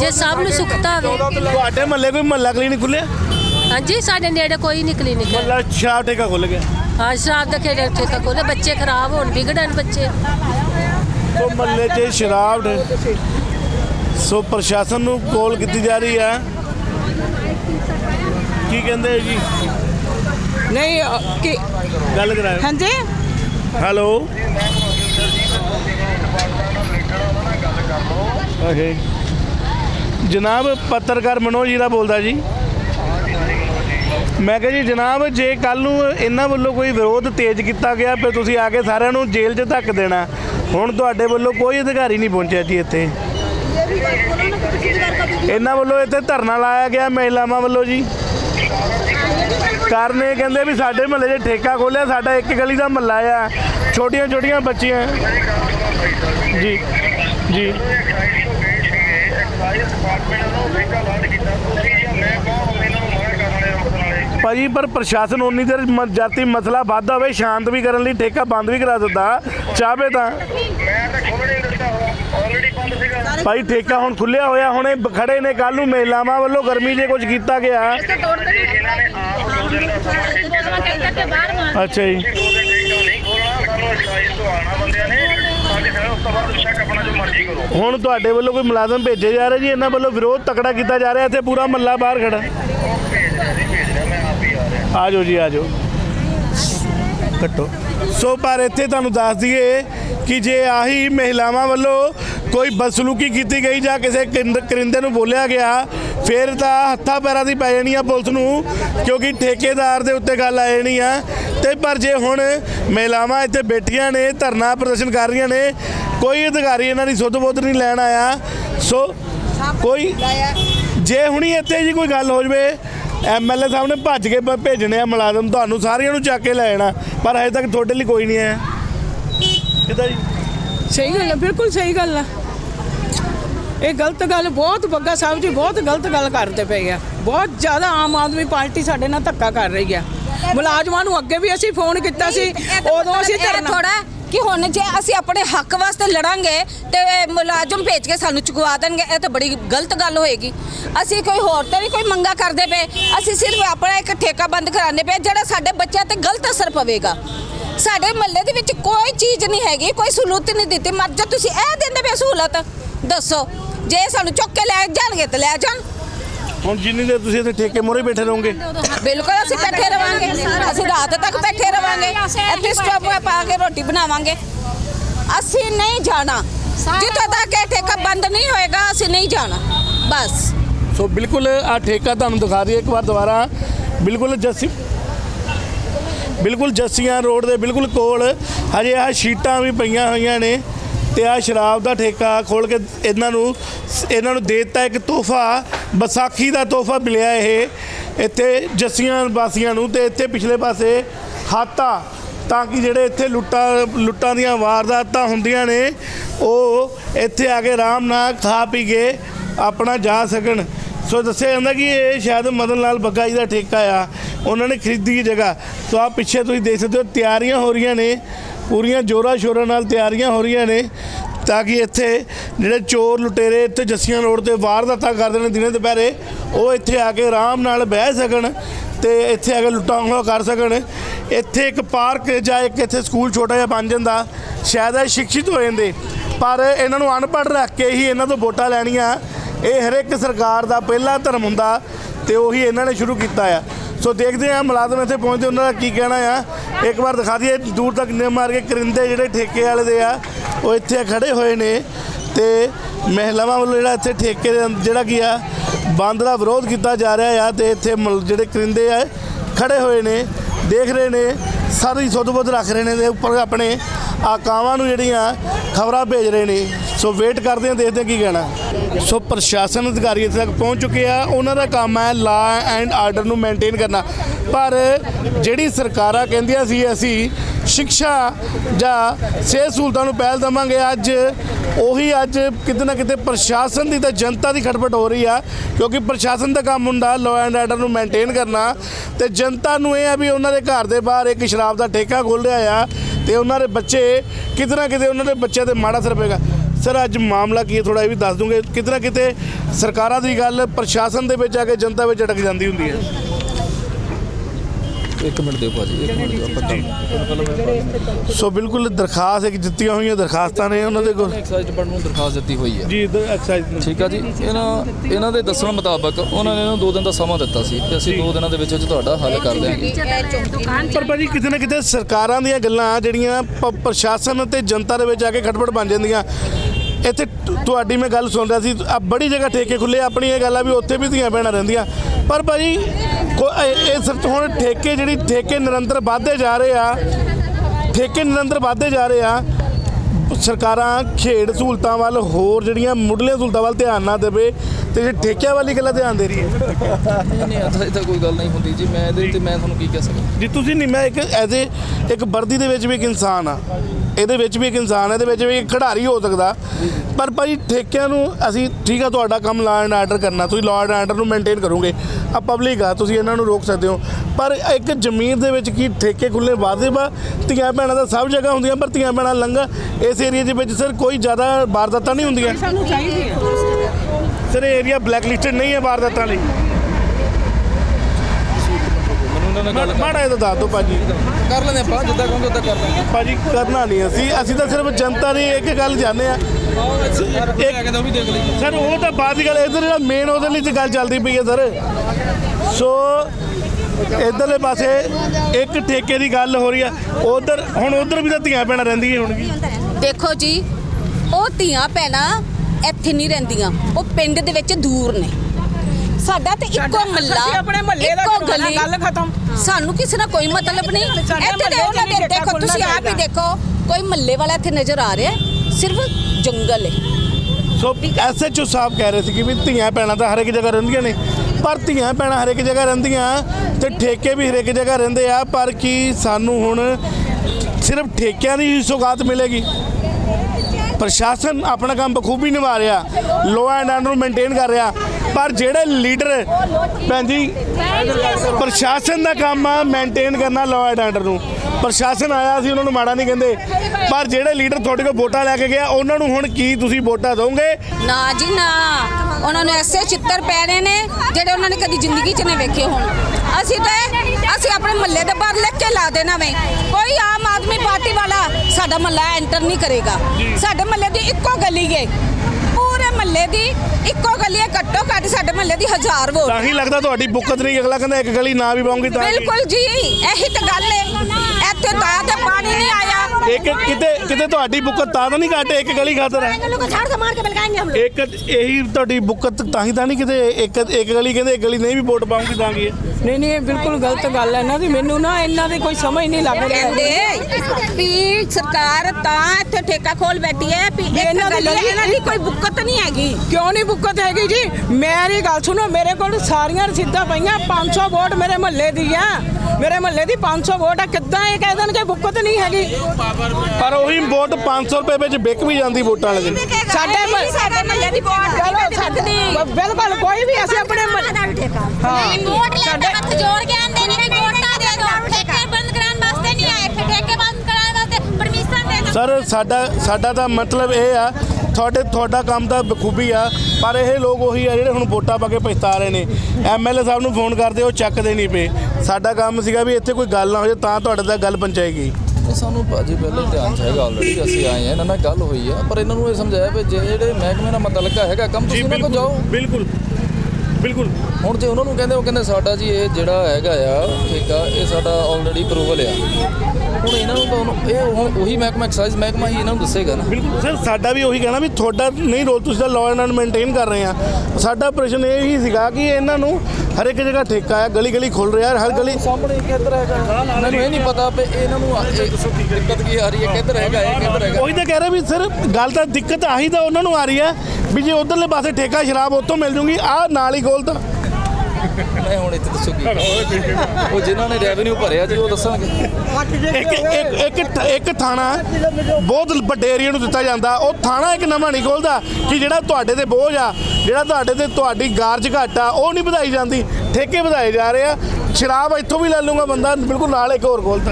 ਜੇ ਸਭ ਨੂੰ ਸੁਖਤਾ ਹੋਵੇ। ਤੁਹਾਡੇ ਮਹੱਲੇ ਕੋਈ ਮਹੱਲਾ ਕਲੀਨਿਕ ਖੁੱਲਿਆ ਹਾਂਜੀ ਸਾਡੇ ਨੇੜੇ ਕੋਈ ਨਹੀਂ ਕਲੀਨਿਕ ਹੈ ਮਹੱਲਾ ਸ਼ਾਹ ਠੇਕਾ ਖੁੱਲ ਗਿਆ। ਹਾਂ ਸ਼ਰਾਬ ਦਾ ਖੇਡ ਠੇਕਾ ਖੋਲੇ ਬੱਚੇ ਖਰਾਬ ਹੋਣ ਵਿਗੜਨ ਬੱਚੇ। ਸੋ ਮਹੱਲੇ 'ਚ ਸ਼ਰਾਬ ਢ- ਸੋ ਪ੍ਰਸ਼ਾਸਨ ਨੂੰ ਕਾਲ ਕੀਤੀ ਜਾ ਰਹੀ ਹੈ। ਕੀ ਕਹਿੰਦੇ ਜੀ? ਨਹੀਂ ਅ, ਕਿ ਗੱਲ ਕਰਾਓ ਹਾਂਜੀ? ਹੈਲੋ। ਓਕੇ ਜਨਾਬ ਪੱਤਰਕਾਰ ਮਨੋਜ ਜੀਰਾ ਬੋਲਦਾ ਜੀ। ਮੈਂ ਕਿਹਾ ਜੀ, ਜਨਾਬ, ਜੇ ਕੱਲ ਨੂੰ ਇਹਨਾਂ ਵੱਲੋਂ ਕੋਈ ਵਿਰੋਧ ਤੇਜ਼ ਕੀਤਾ ਗਿਆ, ਫਿਰ ਤੁਸੀਂ ਆ ਕੇ ਸਾਰਿਆਂ ਨੂੰ ਜੇਲ੍ਹ 'ਚ ਧੱਕ ਦੇਣਾ। ਹੁਣ ਤੁਹਾਡੇ ਵੱਲੋਂ ਕੋਈ ਅਧਿਕਾਰੀ ਨਹੀਂ ਪਹੁੰਚਿਆ ਜੀ ਇੱਥੇ। ਇਹਨਾਂ ਵੱਲੋਂ ਇੱਥੇ ਧਰਨਾ ਲਾਇਆ ਗਿਆ ਮਹਿਲਾਵਾਂ ਵੱਲੋਂ ਜੀ। ਕਾਰਨ ਇਹ ਕਹਿੰਦੇ ਵੀ ਸਾਡੇ ਮਹੱਲੇ 'ਚ ਠੇਕਾ ਖੋਲਿਆ ਸਾਡਾ ਇੱਕ ਗਲੀ ਦਾ ਮਹੱਲਾ ਆ। ਛੋਟੀਆਂ ਛੋਟੀਆਂ ਬੱਚੀਆਂ। ਜੀ ਜੀ। ਭਾਜੀ, ਪਰ ਪ੍ਰਸ਼ਾਸਨ ਉਨੀ ਦੇਰ ਮ- ਜਾਤੀ ਮਸਲਾ ਵੱਧ ਹੋਵੇ, ਸ਼ਾਂਤ ਵੀ ਕਰਨ ਲਈ, ਠੇਕਾ ਬੰਦ ਵੀ ਕਰਾ ਦਿੱਤਾ ਚਾਹਵੇ ਤਾਂ। ਭਾਈ ਠੇਕਾ ਹੁਣ ਖੁੱਲਿਆ ਹੋਇਆ, ਹੁਣ ਇਹ ਬ- ਖੜੇ ਨੇ ਕੱਲ ਨੂੰ ਮਹਿਲਾਵਾਂ ਵੱਲੋਂ ਗਰਮੀ ਜੇ ਕੁਝ ਕੀਤਾ ਗਿਆ। ਅੱਛਾ ਜੀ। ਹੁਣ ਤੁਹਾਡੇ ਵੱਲੋਂ ਕੋਈ ਮੁਲਾਜ਼ਮ ਭੇਜੇ ਜਾ ਰਹੇ ਜੀ? ਇਹਨਾਂ ਵੱਲੋਂ ਵਿਰੋਧ ਤਕੜਾ ਕੀਤਾ ਜਾ ਰਿਹਾ, ਇੱਥੇ ਪੂਰਾ ਮੱਲਾ ਬਾਹਰ ਖੜਾ। ਆ ਜਾਓ ਜੀ ਆ ਜਾਓ ਕੱਟੋ। ਸੋ, ਪਰ ਇੱਥੇ ਤੁਹਾਨੂੰ ਦੱਸ ਦਈਏ ਕਿ ਜੇ ਆਹੀ ਮਹਿਲਾਵਾਂ ਵੱਲੋਂ ਕੋਈ ਬਦਸਲੂਕੀ ਕੀਤੀ ਗਈ ਜਾਂ ਕਿਸੇ ਕਰਿੰਦ- ਕਰਿੰਦੇ ਨੂੰ ਬੋਲਿਆ ਗਿਆ, ਫਿਰ ਤਾਂ ਹੱਥਾਂ ਪੈਰਾਂ ਦੀ ਪੈ ਜਾਣੀ ਆ ਪੁਲਿਸ ਨੂੰ, ਕਿਉਂਕਿ ਠੇਕੇਦਾਰ ਦੇ ਉੱਤੇ ਗੱਲ ਆ ਜਾਣੀ ਆ। ਤੇ ਪਰ ਜੇ ਹੁਣ ਮਹਿਲਾਵਾਂ ਇੱਥੇ ਬੈਠੀਆਂ ਨੇ, ਧਰਨਾ ਪ੍ਰਦਰਸ਼ਨ ਕਰ ਰਹੀਆਂ ਨੇ, ਕੋਈ ਅਧਿਕਾਰੀ ਇਹਨਾਂ ਦੀ ਸੁੱਧ ਬੁੱਧ ਨਹੀਂ ਲੈਣ ਆਇਆ। ਸੋ, ਕੋਈ ਜੇ ਹੁਣੀ ਇੱਥੇ ਜੀ ਕੋਈ ਗੱਲ ਹੋ ਜਵੇ ਐਮਐਲਏ ਸਾਹਿਬ ਨੇ ਭੱਜ ਕੇ ਭ- ਭੇਜਣੇ ਆ ਮੁਲਾਜ਼ਮ ਤੁਹਾਨੂੰ ਸਾਰਿਆਂ ਨੂੰ ਚੱਕ ਕੇ ਲੈ ਜਾਣਾ। ਪਰ ਹਜੇ ਤੱਕ ਤੁਹਾਡੇ ਲਈ ਕੋਈ ਨਹੀਂ ਆਇਆ। ਕਿਦਾਂ ਜੀ? ਸਹੀ ਗੱਲ ਹੈ ਬਿਲਕੁਲ ਸਹੀ ਗੱਲ ਹੈ ਇਹ ਗਲਤ ਗੱਲ ਬਹੁਤ ਬੱਗਾ ਸਾਹਿਬ ਜੀ ਬਹੁਤ ਗਲਤ ਗੱਲ ਕਰਦੇ ਪਏ ਆ। ਬਹੁਤ ਜ਼ਿਆਦਾ ਆਮ ਆਦਮੀ ਪਾਰਟੀ ਸਾਡੇ ਨਾਲ ਧੱਕਾ ਕਰ ਰਹੀ ਆ। ਮੁਲਾਜ਼ਮਾਂ ਨੂੰ ਅੱਗੇ ਵੀ ਅਸੀਂ ਫੋਨ ਕੀਤਾ ਸੀ ਉਦੋਂ ਅਸੀਂ ਧਰਨਾ ਥੋੜਾ ਕਿ ਹੁਣ ਜੇ ਅਸੀਂ ਆਪਣੇ ਹੱਕ ਵਾਸਤੇ ਲੜਾਂਗੇ ਤੇ ਮੁਲਾਜ਼ਮ ਭੇਜ ਕੇ ਸਾਨੂੰ ਚੁਕਵਾ ਦੇਣਗੇ, ਇਹ ਤਾਂ ਬੜੀ ਗਲਤ ਗੱਲ ਹੋਏਗੀ। ਅਸੀਂ ਕੋਈ ਹੋਰ ਤੇ ਵੀ ਕੋਈ ਮੰਗਾ ਕਰਦੇ ਪਏ, ਅਸੀਂ ਸਿਰਫ ਆਪਣਾ ਇੱਕ ਠੇਕਾ ਬੰਦ ਕਰਾਣੇ ਪਏ, ਜਿਹੜਾ ਸਾਡੇ ਬੱਚਿਆਂ ਤੇ ਗਲਤ ਅਸਰ ਪਵੇਗਾ। ਸਾਡੇ ਮਹੱਲੇ ਦੇ ਵਿੱਚ ਕੋਈ ਚੀਜ਼ ਨਹੀਂ ਹੈਗੀ, ਕੋਈ ਸਹੂਲਤ ਨਹੀਂ ਦਿੱਤੀ। ਮਰ ਜਾ ਤੁਸੀਂ ਇਹ ਦਿੰਦੇ ਪਏ ਸਹੂਲਤ। ਦੱਸੋ, ਜੇ ਸਾਨੂੰ ਚੁੱਕ ਕੇ ਲੈ ਜਾਣਗੇ ਤੇ ਲੈ ਜਾਣ। ਹੁਣ ਜਿੰਨੀ ਦੇਰ ਤੁਸੀਂ ਇੱਥੇ ਠੇਕੇ ਮੋਰੇ ਬੈਠੇ ਰਹੋਗੇ। ਬਿਲਕੁਲ ਅਸੀਂ ਬੈਠੇ ਰਵਾਂਗੇ। ਅਸੀਂ ਰਾਤ ਤੱਕ ਬੈਠੇ ਰਵਾਂਗੇ। ਇੱਥੇ ਸਟੋਪ ਪਾ ਕੇ ਰੋਟੀ ਬਣਾਵਾਂਗੇ। ਅਸੀਂ ਨਹੀਂ ਜਾਣਾ। ਜਿੱਥੋਂ ਤੱਕ ਇਹ ਠੇਕਾ ਬੰਦ ਨਹੀਂ ਹੋਏਗਾ ਅਸੀਂ ਨਹੀਂ ਜਾਣਾ। ਬਸ। ਸੋ ਬਿਲਕੁਲ ਆ ਠੇਕਾ ਤੁਹਾਨੂੰ ਦਿਖਾ ਦਈਏ ਇੱਕ ਵਾਰ ਦੁਬਾਰਾ। ਬਿਲਕੁਲ ਜੱਸੀ ਬਿਲਕੁਲ ਜੱਸੀਆਂ ਰੋਡ ਦੇ ਬਿਲਕੁਲ ਕੋਲ। ਹਜੇ ਆਹ ਸ਼ੀਟਾਂ ਵੀ ਪਈਆਂ ਹੋਈਆਂ ਨੇ। ਤੇ ਆ ਸ਼ਰਾਬ ਦਾ ਠੇਕਾ ਖੋਲ ਕੇ ਇਹਨਾਂ ਨੂੰ ਇਹਨਾਂ ਨੂੰ ਦੇ ਦਿੱਤਾ ਇੱਕ ਤੋਹਫਾ, ਵਿਸਾਖੀ ਦਾ ਤੋਹਫਾ ਮਿਲਿਆ ਇਹ, ਇੱਥੇ ਜੱਸੀਆਂ ਵਾਸੀਆਂ ਨੂੰ ਤੇ ਇੱਥੇ ਪਿਛਲੇ ਪਾਸੇ ਹਾਤਾ, ਤਾਂ ਕਿ ਜਿਹੜੇ ਇੱਥੇ ਲੁੱਟਾਂ ਲੁੱਟਾਂ ਦੀਆਂ ਵਾਰਦਾਤਾਂ ਹੁੰਦੀਆਂ ਨੇ, ਉਹ ਇੱਥੇ ਆ ਕੇ ਆਰਾਮ ਨਾਲ ਖਾ ਪੀ ਕੇ ਆਪਣਾ ਜਾ ਸਕਣ। ਸੋ ਦੱਸਿਆ ਜਾਂਦਾ ਕਿ ਇਹ ਸ਼ਾਇਦ ਮਦਨ ਲਾਲ ਬੱਗਾ ਜੀ ਦਾ ਠੇਕਾ ਆ, ਉਹਨਾਂ ਨੇ ਖਰੀਦੀ ਇਹ ਜਗ੍ਹਾ। ਸੋ ਆ ਪਿੱਛੇ ਤੁਸੀਂ ਦੇਖ ਸਕਦੇ ਹੋ, ਤਿਆਰੀਆਂ ਹੋ ਰਹੀਆਂ ਨੇ। ਪੂਰੀਆਂ ਜੋਰਾ ਸ਼ੋਰਾਂ ਨਾਲ ਤਿਆਰੀਆਂ ਹੋ ਰਹੀਆਂ ਨੇ ਤਾਂ ਕਿ ਇੱਥੇ ਜਿਹੜੇ ਚੋਰ ਲੁਟੇਰੇ ਇੱਥੇ ਜੱਸੀਆਂ ਰੋਡ ਤੇ ਵਾਰਦਾਤਾਂ ਕਰਦੇ ਨੇ ਦਿਨੇ ਦੁਪਹਿਰੇ, ਉਹ ਇੱਥੇ ਆ ਕੇ ਆਰਾਮ ਨਾਲ ਬਹਿ ਸਕਣ ਤੇ ਇੱਥੇ ਆ ਕੇ ਲੁੱਟਾਂ ਖੋਹਾਂ ਕਰ ਸਕਣ। ਇੱਥੇ ਇੱਕ ਪਾਰਕ ਜਾਂ ਇੱਕ ਇੱਥੇ ਸਕੂਲ ਛੋਟਾ ਜਿਹਾ ਬਣ ਜਾਂਦਾ, ਸ਼ਾਇਦ ਇਹ ਸ਼ਿਕਸ਼ਿਤ ਹੋ ਜਾਂਦੇ। ਪਰ ਇਹਨਾਂ ਨੂੰ ਅਨਪੜ੍ਹ ਰੱਖ ਕੇ ਹੀ ਇਹਨਾਂ ਤੋਂ ਵੋਟਾਂ ਲੈਣੀਆਂ। ਇਹ ਹਰ ਇੱਕ ਸਰਕਾਰ ਦਾ ਪਹਿਲਾ ਧਰਮ ਹੁੰਦਾ। ਤੇ ਉਹੀ ਇਹਨਾਂ ਨੇ ਸ਼ੁਰੂ ਕੀਤਾ ਆ। ਸੋ ਦੇਖਦੇ ਆ ਮੁਲਾਜ਼ਮ ਇੱਥੇ ਪਹੁੰਚਦੇ, ਉਹਨਾਂ ਦਾ ਕੀ ਕਹਿਣਾ ਆ। ਇੱਕ ਵਾਰ ਦਿਖਾ ਦਈਏ, ਦੂਰ ਤੱਕ ਨੇ ਮਾਰ ਕੇ ਕਰਿੰਦੇ ਜਿਹੜੇ ਠੇਕੇ ਵਾਲੇ ਦੇ ਆ, ਉਹ ਇੱਥੇ ਖੜੇ ਹੋਏ ਨੇ। ਤੇ ਮਹਿਲਾਵਾਂ ਵੱਲੋਂ ਜਿਹੜਾ ਇੱਥੇ ਠੇਕੇ ਦੇ ਅੰਦਰ, ਜਿਹੜਾ ਕੀ ਆ, ਬੰਦ ਦਾ ਵਿਰੋਧ ਕੀਤਾ ਜਾ ਰਿਹਾ ਆ ਤੇ ਇੱਥੇ ਮਲ- ਜਿਹੜੇ ਕਰਿੰਦੇ ਆ, ਖੜੇ ਹੋਏ ਨੇ, ਦੇਖ ਰਹੇ ਨੇ, ਸਾਰੀ ਸੁੱਧ-ਬੁੱਧ ਰੱਖ ਰਹੇ ਨੇ, ਦੇ ਉੱਪਰ ਆਪਣੇ ਆਕਾਵਾਂ ਨੂੰ ਜਿਹੜੀਆਂ ਖਬਰਾਂ ਭੇਜ ਰਹੇ ਨੇ। ਸੋ ਵੇਟ ਕਰਦੇ ਹਾਂ, ਦੇਖਦੇ ਹਾਂ ਕੀ ਕਹਿਣਾ। ਸੋ ਪ੍ਰਸ਼ਾਸਨ ਅਧਿਕਾਰੀ ਇੱਥੇ ਤੱਕ ਪਹੁੰਚ ਚੁੱਕੇ ਆ। ਉਹਨਾਂ ਦਾ ਕੰਮ ਹੈ ਲਾ ਐਂਡ ਆਰਡਰ ਨੂੰ ਮੇਨਟੇਨ ਕਰਨਾ। ਪਰ ਜਿਹੜੀ ਸਰਕਾਰਾਂ ਕਹਿੰਦੀਆਂ ਸੀ, ਅਸੀਂ ਸਿੱਖਿਆ ਜਾਂ ਸਿਹਤ ਸਹੂਲਤਾਂ ਨੂੰ ਪਹਿਲ ਦੇਵਾਂਗੇ। ਅੱਜ ਉਹੀ ਅੱਜ ਕਿਤੇ ਨਾ ਕਿਤੇ ਪ੍ਰਸ਼ਾਸਨ ਦੀ ਤਾਂ ਜਨਤਾ ਦੀ ਖਟਪਟ ਹੋ ਰਹੀ ਆ। ਕਿਉਂਕਿ ਪ੍ਰਸ਼ਾਸਨ ਦਾ ਕੰਮ ਹੁੰਦਾ ਲਾਅ ਐਂਡ ਆਰਡਰ ਨੂੰ ਮੇਨਟੇਨ ਕਰਨਾ। ਤੇ ਜਨਤਾ ਨੂੰ ਇਹ ਆ ਵੀ ਉਹਨਾਂ ਦੇ ਘਰ ਦੇ ਬਾਹਰ ਇੱਕ ਸ਼ਰਾਬ ਦਾ ਠੇਕਾ ਖੋਲ੍ਹ ਰਿਹਾ ਆ। ਤੇ ਉਹਨਾਂ ਦੇ ਬੱਚੇ ਕਿਤੇ ਨਾ ਕਿਤੇ ਉਹਨਾਂ ਦੇ ਬੱਚਿਆਂ ਤੇ ਮਾੜਾ ਅਸਰ ਪਏਗਾ। ਸਰ ਅੱਜ ਮਾਮਲਾ ਕੀ ਹੈ? ਥੋੜਾ ਇਹ ਵੀ ਦੱਸ ਦੂੰਗੇ। ਕਿਤੇ ਨਾ ਕਿਤੇ ਸਰਕਾਰਾਂ ਦੀ ਗੱਲ ਪ੍ਰਸ਼ਾਸਨ ਦੇ ਵਿੱਚ ਆ ਕੇ ਜਨਤਾ ਵਿੱਚ ਅਟਕ ਜਾਂਦੀ ਹੁੰਦੀ ਹੈ। ਇੱਕ ਮਿੰਟ ਦਿਓ ਭਾਜੀ ਇੱਕ ਮਿੰਟ ਦਿਓ ਆਪਾਂ ਕੰਮ ਸੋ ਬਿਲਕੁਲ ਦਰਖਾਸਤ ਇੱਕ ਦਿੱਤੀਆਂ ਹੋਈਆਂ ਦਰਖਾਸਤਾਂ ਨੇ ਉਹਨਾਂ ਦੇ ਕੋਲ। ਐਕਸਾਈਜ਼ ਡਿਪਾਰਟਮੈਂਟ ਨੂੰ ਦਰਖਾਸਤ ਦਿੱਤੀ ਹੋਈ ਹੈ। ਜੀ ਐਕਸਾਈਜ਼ ਠੀਕ ਆ ਜੀ। ਇਹਨਾਂ ਇਹਨਾਂ ਦੇ ਦੱਸਣ ਮੁਤਾਬਕ ਉਹਨਾਂ ਨੇ ਇਹਨੂੰ 2 ਦਿਨ ਦਾ ਸਮਾਂ ਦਿੱਤਾ ਸੀ ਤੇ ਅਸੀਂ 2 ਦਿਨਾਂ ਦੇ ਵਿੱਚ ਵਿੱਚ ਤੁਹਾਡਾ ਹੱਲ ਕਰ ਦਿਆਂਗੇ। ਪਰ ਭਾਜੀ ਕਿਤੇ ਨਾ ਕਿਤੇ ਸਰਕਾਰਾਂ ਦੀਆਂ ਗੱਲਾਂ ਜਿਹੜੀਆਂ ਪ੍ਰਸ਼ਾਸਨ ਅਤੇ ਜਨਤਾ ਦੇ ਵਿੱਚ ਆ ਕੇ ਖਟਪਟ ਬਣ ਜਾਂਦੀਆਂ। ਇੱਥੇ ਤੁਹਾਡੀ ਮੈਂ ਗੱਲ ਸੁਣ ਰਿਹਾ ਸੀ, ਆ ਬੜੀ ਜਗ੍ਹਾ ਠੇਕੇ ਖੁੱਲੇ ਆਪਣੀ ਇਹ ਗੱਲ ਆ ਵੀ ਉੱਥੇ ਵੀ ਧੀਆਂ ਭੈਣਾਂ ਰਹਿੰਦੀਆਂ। ਪਰ ਭਾਜੀ ਕੋ- ਇਹ ਇਹ ਸਿਰਫ ਹੁਣ ਠੇਕੇ ਜਿਹੜੀ, ਠੇਕੇ ਨਿਰੰਤਰ ਵੱਧਦੇ ਜਾ ਰਹੇ ਆ, ਠੇਕੇ ਨਿਰੰਤਰ ਵੱਧਦੇ ਜਾ ਰਹੇ ਆ, ਸਰਕਾਰਾਂ ਖੇਡ ਸਹੂਲਤਾਂ ਵੱਲ ਹੋਰ ਜਿਹੜੀਆਂ ਮੁੱਢਲੀਆਂ ਸਹੂਲਤਾਂ ਵੱਲ ਧਿਆਨ ਨਾ ਦੇਵੇ ਤੇ ਜੇ ਠੇਕਿਆਂ ਵਾਲੀ ਗੱਲਾਂ ਧਿਆਨ ਦੇ ਰਹੀ ਹੈ। ਨਹੀਂ ਨਹੀਂ ਇੱਦਾਂ ਇੱਦਾਂ ਕੋਈ ਗੱਲ ਨਹੀਂ ਹੁੰਦੀ ਜੀ। ਮੈਂ ਇਹਦੇ ਤੇ ਮੈਂ ਤੁਹਾਨੂੰ ਕੀ ਕਹਿ ਸਕਦਾ? ਜੀ ਤੁਸੀਂ ਨਹੀਂ ਮੈਂ ਇੱਕ ਐਜ਼ ਏ ਇੱਕ ਵਰਦੀ ਦੇ ਵਿੱਚ ਵੀ ਇੱਕ ਇਨਸਾਨ ਆ ਇਹਦੇ ਵਿੱਚ ਵੀ ਇੱਕ ਇਨਸਾਨ ਹੈ ਇਹਦੇ ਵਿੱਚ ਵੀ ਇੱਕ ਖਿਡਾਰੀ ਹੋ ਸਕਦਾ। ਪਰ ਭਾਈ ਠੇਕਿਆਂ ਨੂੰ ਅਸੀਂ ਠੀਕ ਆ ਤੁਹਾਡਾ ਕੰਮ ਲਾ ਐਂਡ ਆਰਡਰ ਕਰਨਾ। ਤੁਸੀਂ ਲਾ ਐਂਡ ਆਰਡਰ ਨੂੰ ਮੇਨਟੇਨ ਕਰੋਗੇ। ਆ ਪਬਲਿਕ ਆ ਤੁਸੀਂ ਇਹਨਾਂ ਨੂੰ ਰੋਕ ਸਕਦੇ ਹੋ। ਪਰ ਇੱਕ ਜ਼ਮੀਨ ਦੇ ਵਿੱਚ ਕੀ ਠੇਕੇ ਖੁੱਲੇ ਵਾਦੇ ਵਾ? ਧੀਆਂ ਭੈਣਾਂ ਤਾਂ ਸਭ ਜਗ੍ਹਾ ਹੁੰਦੀਆਂ ਪਰ ਧੀਆਂ ਭੈਣਾਂ ਲੰਘ ਇਸ ਏਰੀਆ ਦੇ ਵਿੱਚ ਸਰ ਕੋਈ ਜ਼ਿਆਦਾ ਵਾਰਦਾਤਾਂ ਨਹੀਂ ਹੁੰਦੀਆਂ। ਸਾਨੂੰ ਚਾਹੀਦੀ ਹੈ। ਸਰ ਇਹ ਏਰੀਆ ਬਲੈਕ ਲਿਸਟਡ ਨਹੀਂ ਹੈ ਵਾਰਦਾਤਾਂ ਲਈ। ਮਾੜਾ ਇਹ ਤਾਂ ਦੱਸ ਦਿਓ ਭਾਜੀ। ਕਰ ਲੈਂਦੇ ਆਪਾਂ ਜਿੱਦਾਂ ਕਹੋਗੇ ਉਦਾਂ ਕਰ ਦਾਂਗੇ ਭਾਜੀ ਕਰਨਾ ਨਹੀਂ ਅਸੀਂ। ਅਸੀਂ ਤਾਂ ਸਿਰਫ ਜਨਤਾ ਦੀ ਇੱਕ ਗੱਲ ਜਾਣਦੇ ਆ ਇੱਕ ਉਹ ਵੀ ਦੇਖ ਲਈ ਸਰ ਉਹ ਤਾਂ ਬਾਅਦ ਦੀ ਗੱਲ ਇਧਰ ਜਿਹੜਾ ਮੇਨ ਉਹਦੇ ਲਈ ਤੇ ਗੱਲ ਚੱਲਦੀ ਪਈ ਹੈ ਸਰ। ਸੋ ਇਧਰਲੇ ਪਾਸੇ ਇੱਕ ਠੇਕੇ ਦੀ ਗੱਲ ਹੋ ਰਹੀ ਆ ਉਧਰ ਹੁਣ ਉਧਰ ਵੀ ਤਾਂ ਧੀਆਂ ਭੈਣਾਂ ਰਹਿੰਦੀਆਂ ਹੋਣਗੀਆਂ। ਦੇਖੋ ਜੀ ਉਹ ਧੀਆਂ ਭੈਣਾਂ ਇੱਥੇ ਨਹੀਂ ਰਹਿੰਦੀਆਂ। ਉਹ ਪਿੰਡ ਦੇ ਵਿੱਚ ਦੂਰ ਨੇ। ਸਾਡਾ ਤੇ ਇੱਕੋ ਮੱਲਾ ਆਪਣੇ ਮਹੱਲੇ ਦਾ ਗਲੀ। ਗੱਲ ਖਤਮ। ਸਾਨੂੰ ਕਿਸੇ ਨਾਲ ਕੋਈ ਮਤਲਬ ਨਹੀਂ। ਇੱਥੇ 'ਚ ਉਹਨਾਂ ਦੇ ਦੇਖੋ ਤੁਸੀਂ ਆਪ ਹੀ ਦੇਖੋ ਕੋਈ ਮੱਲੇ ਵਾਲਾ ਇੱਥੇ ਨਜ਼ਰ ਆ ਰਿਹਾ ਸਿਰਫ ਜੰਗਲ ਹੈ ਸੋ ਐਸਐਚਓ ਸਾਹਿਬ ਕਹਿ ਰਹੇ ਸੀ ਕਿ ਵੀ ਧੀਆਂ ਭੈਣਾਂ ਤਾਂ ਹਰ ਇੱਕ ਜਗ੍ਹਾ ਰਹਿੰਦੀਆਂ ਨੇ ਪਰ ਧੀਆਂ ਭੈਣਾਂ ਹਰ ਇੱਕ ਜਗ੍ਹਾ ਰਹਿੰਦੀਆਂ ਤੇ ਠੇਕੇ ਵੀ ਹਰ ਇੱਕ ਜਗ੍ਹਾ ਰਹਿੰਦੇ ਆ ਪਰ ਕੀ ਸਾਨੂੰ ਹੁਣ ਸਿਰਫ ਠੇਕਿਆਂ ਦੀ ਹੀ ਸੌਗਾਤ ਮਿਲੇਗੀ? ਪ੍ਰਸ਼ਾਸਨ ਆਪਣਾ ਕੰਮ ਬਖੂਬੀ ਨਿਭਾ ਰਿਹਾ। ਲੋ ਐਂਡ ਆਰਡਰ ਨੂੰ ਮੇਨਟੇਨ ਕਰ ਰਿਹਾ। ਪਰ ਜਿਹੜੇ ਲੀਡਰ ਭੈਣ ਜੀ, ਪ੍ਰਸ਼ਾਸਨ ਦਾ ਕੰਮ ਆ ਮੇਨਟੇਨ ਕਰਨਾ ਲੋ ਐਂਡ ਆਰਡਰ ਨੂੰ। ਪ੍ਰਸ਼ਾਸਨ ਆਇਆ ਸੀ ਉਹਨਾਂ ਨੂੰ ਮਾੜਾ ਨਹੀਂ ਕਹਿੰਦੇ। ਪਰ ਜਿਹੜੇ ਲੀਡਰ ਤੁਹਾਡੇ ਕੋਲ ਵੋਟਾਂ ਲੈ ਕੇ ਗਿਆ, ਉਹਨਾਂ ਨੂੰ ਹੁਣ ਕੀ ਤੁਸੀਂ ਵੋਟਾਂ ਦੋਗੇ? ਨਾ ਜੀ, ਨਾ। ਉਹਨਾਂ ਨੂੰ ਐਸੇ ਚਿੱਤਰ ਪੈ ਰਹੇ ਨੇ, ਜਿਹੜੇ ਉਹਨਾਂ ਨੇ ਕਦੀ ਜ਼ਿੰਦਗੀ 'ਚ ਨਹੀਂ ਵੇਖੇ ਹੋਣ। ਅਸੀਂ ਤੇ ਅਸੀਂ ਆਪਣੇ ਮੱਲੇ ਦੇ ਬਾਹਰ ਲਿਖ ਕੇ ਲਾ ਦੇਣਾ ਵੇ। ਕੋਈ ਆਮ ਆਦਮੀ ਪਾਰਟੀ ਵਾਲਾ ਸਾਡਾ ਮੱਲਾ ਐਂਟਰ ਨਹੀਂ ਕਰੇਗਾ। ਸਾਡੇ ਮੱਲੇ ਦੀ ਇੱਕੋ ਗਲੀ ਹੈ ਪੂਰੇ ਮੱਲੇ ਦੀ ਇੱਕੋ ਗਲੀ ਹੈ ਘੱਟੋ ਘੱਟ ਸਾਡੇ ਮੱਲੇ ਦੀ ਹਜ਼ਾਰ ਵੋਟ। ਤਾਂ ਹੀ ਲੱਗਦਾ ਤੁਹਾਡੀ ਬੁੱਕਤ ਨਹੀਂ ਅਗਲਾ ਕਹਿੰਦਾ ਇੱਕ ਗਲੀ ਨਾ ਵੀ ਪਾਉਂਗੀ ਤਾਂ ਬਿਲਕੁਲ ਜੀ ਇਹੀ ਤਾਂ ਗੱਲ ਹੈ ਇੱਥੇ ਤਾਂ ਤੇ ਪਾਣੀ ਨਹੀਂ ਆਇਆ। ਇੱਕ ਕਿਤੇ ਕਿਤੇ ਤੁਹਾਡੀ ਬੁੱਕਤ ਤਾਂ ਨਹੀਂ ਘਾਟੇ ਇੱਕ ਗਲੀ ਖਾਤਰ ਹੈ। ਲੋਕਾਂ ਝਾੜ ਕੇ ਮਾਰ ਕੇ ਬਲਕਾਏਂਗੇ ਹਮ ਲੋਗ ਇੱਕ ਇਹੀ ਤੁਹਾਡੀ ਬੁੱਕਤ ਤਾਂ ਹੀ ਤਾਂ ਨਹੀਂ ਕਿਤੇ ਇੱਕ ਇੱਕ ਗਲੀ ਕਹਿੰਦੇ ਇੱਕ ਗਲੀ ਨਹੀਂ ਵੀ ਵੋਟ ਪਾਉਂਗੀ ਤਾਂ ਕੀ ਹੈ। ਨਹੀਂ ਨਹੀਂ ਇਹ ਬਿਲਕੁਲ ਗਲਤ ਗੱਲ ਹੈ ਇਹਨਾਂ ਦੀ ਮੈਨੂੰ ਨਾ ਇਹਨਾਂ ਦੀ ਕੋਈ ਸਮਝ ਨਹੀਂ ਲੱਗ ਰਹੀ। ਕਹਿੰਦੇ ਵੀ ਸਰਕਾਰ ਤਾਂ ਇੱਥੇ ਠੇਕਾ ਖੋਲ ਬੈਠੀ ਹੈ ਵੀ ਇੱਕ ਇਹਨਾਂ ਦੀ ਗਲੀ ਹੈ, ਇਹਨਾਂ ਦੀ ਕੋਈ ਬੁੱਕਤ ਨਹੀਂ ਹੈਗੀ। ਕਿਉਂ ਨਹੀਂ ਬੁੱਕਤ ਹੈਗੀ ਜੀ? ਮੇਰੀ ਗੱਲ ਸੁਣੋ ਮੇਰੇ ਕੋਲ ਸਾਰੀਆਂ ਰਸੀਦਾਂ ਪਈਆਂ 500 ਵੋਟ ਮੇਰੇ ਮਹੱਲੇ ਦੀ ਆ। ਮੇਰੇ ਮਹੱਲੇ ਦੀ 500 ਵੋਟ ਆ ਕਿੱਦਾਂ ਇਹ ਕਹਿ ਦੇਣ ਕਿ ਬੁੱਕਤ ਨਹੀਂ ਹੈਗੀ? ਪਰ ਉਹੀ ਵੋਟ 500 ਰੁਪਏ ਵਿੱਚ ਵਿਕ ਵੀ ਜਾਂਦੀ ਵੋਟਾਂ ਵਾਲੇ ਦਿਨ। ਸਾਡੇ ਮਹੱਲੇ- ਸਾਡੇ ਮੱਲੇ ਦੀ ਵੋਟ ਚਲੋ ਸਾਡੇ ਬਿਲਕੁਲ ਕੋਈ ਵੀ ਅਸੀਂ ਆਪਣੇ ਮਹੱਲੇ- ਹਾਂ। ਨਹੀਂ ਵੋਟ ਲੈਣ ਦਾ ਹੱਥ ਜੋੜ ਕੇ ਆਂਦੇ ਨੇ ਵੀ ਵੋਟਾਂ ਦੇ ਦਿਓ ਠੇਕੇ ਬੰਦ ਕਰਾਉਣ ਵਾਸਤੇ ਨਹੀਂ ਆਏ ਇੱਥੇ ਠੇਕੇ ਬੰਦ ਕਰਾਉਣ ਵਾਸਤੇ ਪਰਮਿਸ਼ਨ ਦੇ ਦਿਓ। ਸਰ ਸਾਡਾ ਸਾਡਾ ਤਾਂ ਮਤਲਬ ਇਹ ਆ ਤੁਹਾਡੇ ਤੁਹਾਡਾ ਕੰਮ ਤਾਂ ਬਖੂਬੀ ਆ ਪਰ ਇਹ ਲੋਕ ਉਹੀ ਆ ਜਿਹੜੇ ਹੁਣ ਵੋਟਾਂ ਪਾ ਕੇ ਪਛਤਾ ਰਹੇ ਨੇ। ਐਮਐਲਏ ਸਾਹਿਬ ਨੂੰ ਫੋਨ ਕਰਦੇ ਉਹ ਚੱਕਦੇ ਨਹੀਂ ਪਏ। ਸਾਡਾ ਕੰਮ ਸੀਗਾ ਵੀ ਇੱਥੇ ਕੋਈ ਗੱਲ ਨਾ ਹੋ ਜਾਏ ਤਾਂ ਤੁਹਾਡੇ ਤੱਕ ਗੱਲ ਪਹੁੰਚਾਏਗੀ ਇਹ ਸਾਨੂੰ ਭਾਜੀ ਪਹਿਲੇ ਧਿਆਨ ਚ ਹੈਗਾ ਆਲਰੇਡੀ ਅਸੀਂ ਆਏ ਆ ਇਹਨਾਂ ਨਾਲ ਗੱਲ ਹੋਈ ਆ ਪਰ ਇਹਨਾਂ ਨੂੰ ਇਹ ਸਮਝਾਇਆ ਵੀ ਜਿਹੜੇ ਮਹਿਕਮੇ ਨਾਲ ਮੁਤਲਕਾ ਹੈਗਾ ਕੰਮ ਤੁਸੀਂ ਉਹਨਾਂ ਕੋਲ ਜਾਓ। ਬਿਲਕੁਲ। ਬਿਲਕੁਲ। ਹੁਣ ਜੇ ਉਹਨਾਂ ਨੂੰ ਕਹਿੰਦੇ ਉਹ ਕਹਿੰਦੇ ਸਾਡਾ ਜੀ ਇਹ ਜਿਹੜਾ ਹੈਗਾ ਆ, ਠੀਕ ਆ, ਇਹ ਸਾਡਾ ਆਲਰੇਡੀ ਅਪਰੂਵਲ ਆ। ਹੁਣ ਇਹਨਾਂ ਨੂੰ ਤਾਂ ਉਹਨੂੰ- ਇਹ ਹੁਣ ਉਹੀ ਮਹਿਕਮਾ ਐਕਸਾਈਜ਼ ਮਹਿਕਮਾ ਹੀ ਇਹਨਾਂ ਨੂੰ ਦੱਸੇਗਾ ਨਾ। ਬਿਲਕੁਲ। ਸਰ, ਸਾਡਾ ਵੀ ਉਹੀ ਕਹਿਣਾ ਵੀ ਤੁਹਾਡਾ ਨਹੀਂ ਰੋਲ, ਤੁਸੀਂ ਤਾਂ ਲਾਅ ਐਂਡ ਆਰਡਰ ਮੇਨਟੇਨ ਕਰ ਰਹੇ ਆ। ਸਾਡਾ ਪ੍ਰਸ਼ਨ ਇਹ ਹੀ ਸੀਗਾ ਕਿ ਇਹਨਾਂ ਨੂੰ ਹਰ ਇੱਕ ਜਗ੍ਹਾ ਠੇਕਾ ਹੈ ਗਲੀ ਗਲੀ ਖੁੱਲ ਰਿਹਾ ਹਰ ਗਲੀ ਸਾਹਮਣੇ ਕਿੱਧਰ ਹੈਗਾ? ਇਹਨਾਂ ਨੂੰ ਇਹ ਨਹੀਂ ਪਤਾ ਵੀ ਇਹਨਾਂ ਨੂੰ ਆ- ਦਿੱਕਤ ਕੀ ਆ ਰਹੀ ਹੈ ਕਿੱਧਰ ਹੈਗਾ ਇਹ ਕਿੱਧਰ ਹੈਗਾ? ਉਹੀ ਤਾਂ ਕਹਿ ਰਿਹਾ ਵੀ ਸਰ ਗੱਲ ਤਾਂ ਦਿੱਕਤ ਆਹੀ ਤਾਂ ਉਹਨਾਂ ਨੂੰ ਆ ਰਹੀ ਹੈ ਵੀ ਜੇ ਉਧਰਲੇ ਪਾਸੇ ਠੇਕਾ ਸ਼ਰਾਬ ਉੱਥੋਂ ਮਿਲ ਜੂਗੀ ਆਹ ਨਾਲ ਹੀ ਖੋਲ ਤਾਂ। ਨਹੀਂ ਹੁਣ ਇੱਥੇ ਦੱਸੋ ਕੀ ਉਹ ਜਿਨ੍ਹਾਂ ਨੇ ਰੈਵਨਿਊ ਭਰਿਆ ਜੀ ਉਹ ਦੱਸਣਗੇ। ਇੱਕ ਇੱਕ ਇੱਕ ਇੱਕ ਥਾਣਾ ਬਹੁਤ ਵੱਡੇ ਏਰੀਆ ਨੂੰ ਦਿੱਤਾ ਜਾਂਦਾ। ਉਹ ਥਾਣਾ ਇੱਕ ਨਵਾਂ ਨਹੀਂ ਖੋਲਦਾ ਕਿ ਜਿਹੜਾ ਤੁਹਾਡੇ ਤੇ ਬੋਝ ਆ ਜਿਹੜਾ ਤੁਹਾਡੇ ਤੇ ਤੁਹਾਡੀ ਗਾਰਜ ਘੱਟ ਆ ਉਹ ਨਹੀਂ ਵਧਾਈ ਜਾਂਦੀ। ਠੇਕੇ ਵਧਾਏ ਜਾ ਰਹੇ ਆ। ਸ਼ਰਾਬ ਇੱਥੋਂ ਵੀ ਲੈ ਲੂੰਗਾ ਬੰਦਾ ਬਿਲਕੁਲ ਨਾਲ ਇੱਕ ਹੋਰ ਖੋਲਦਾ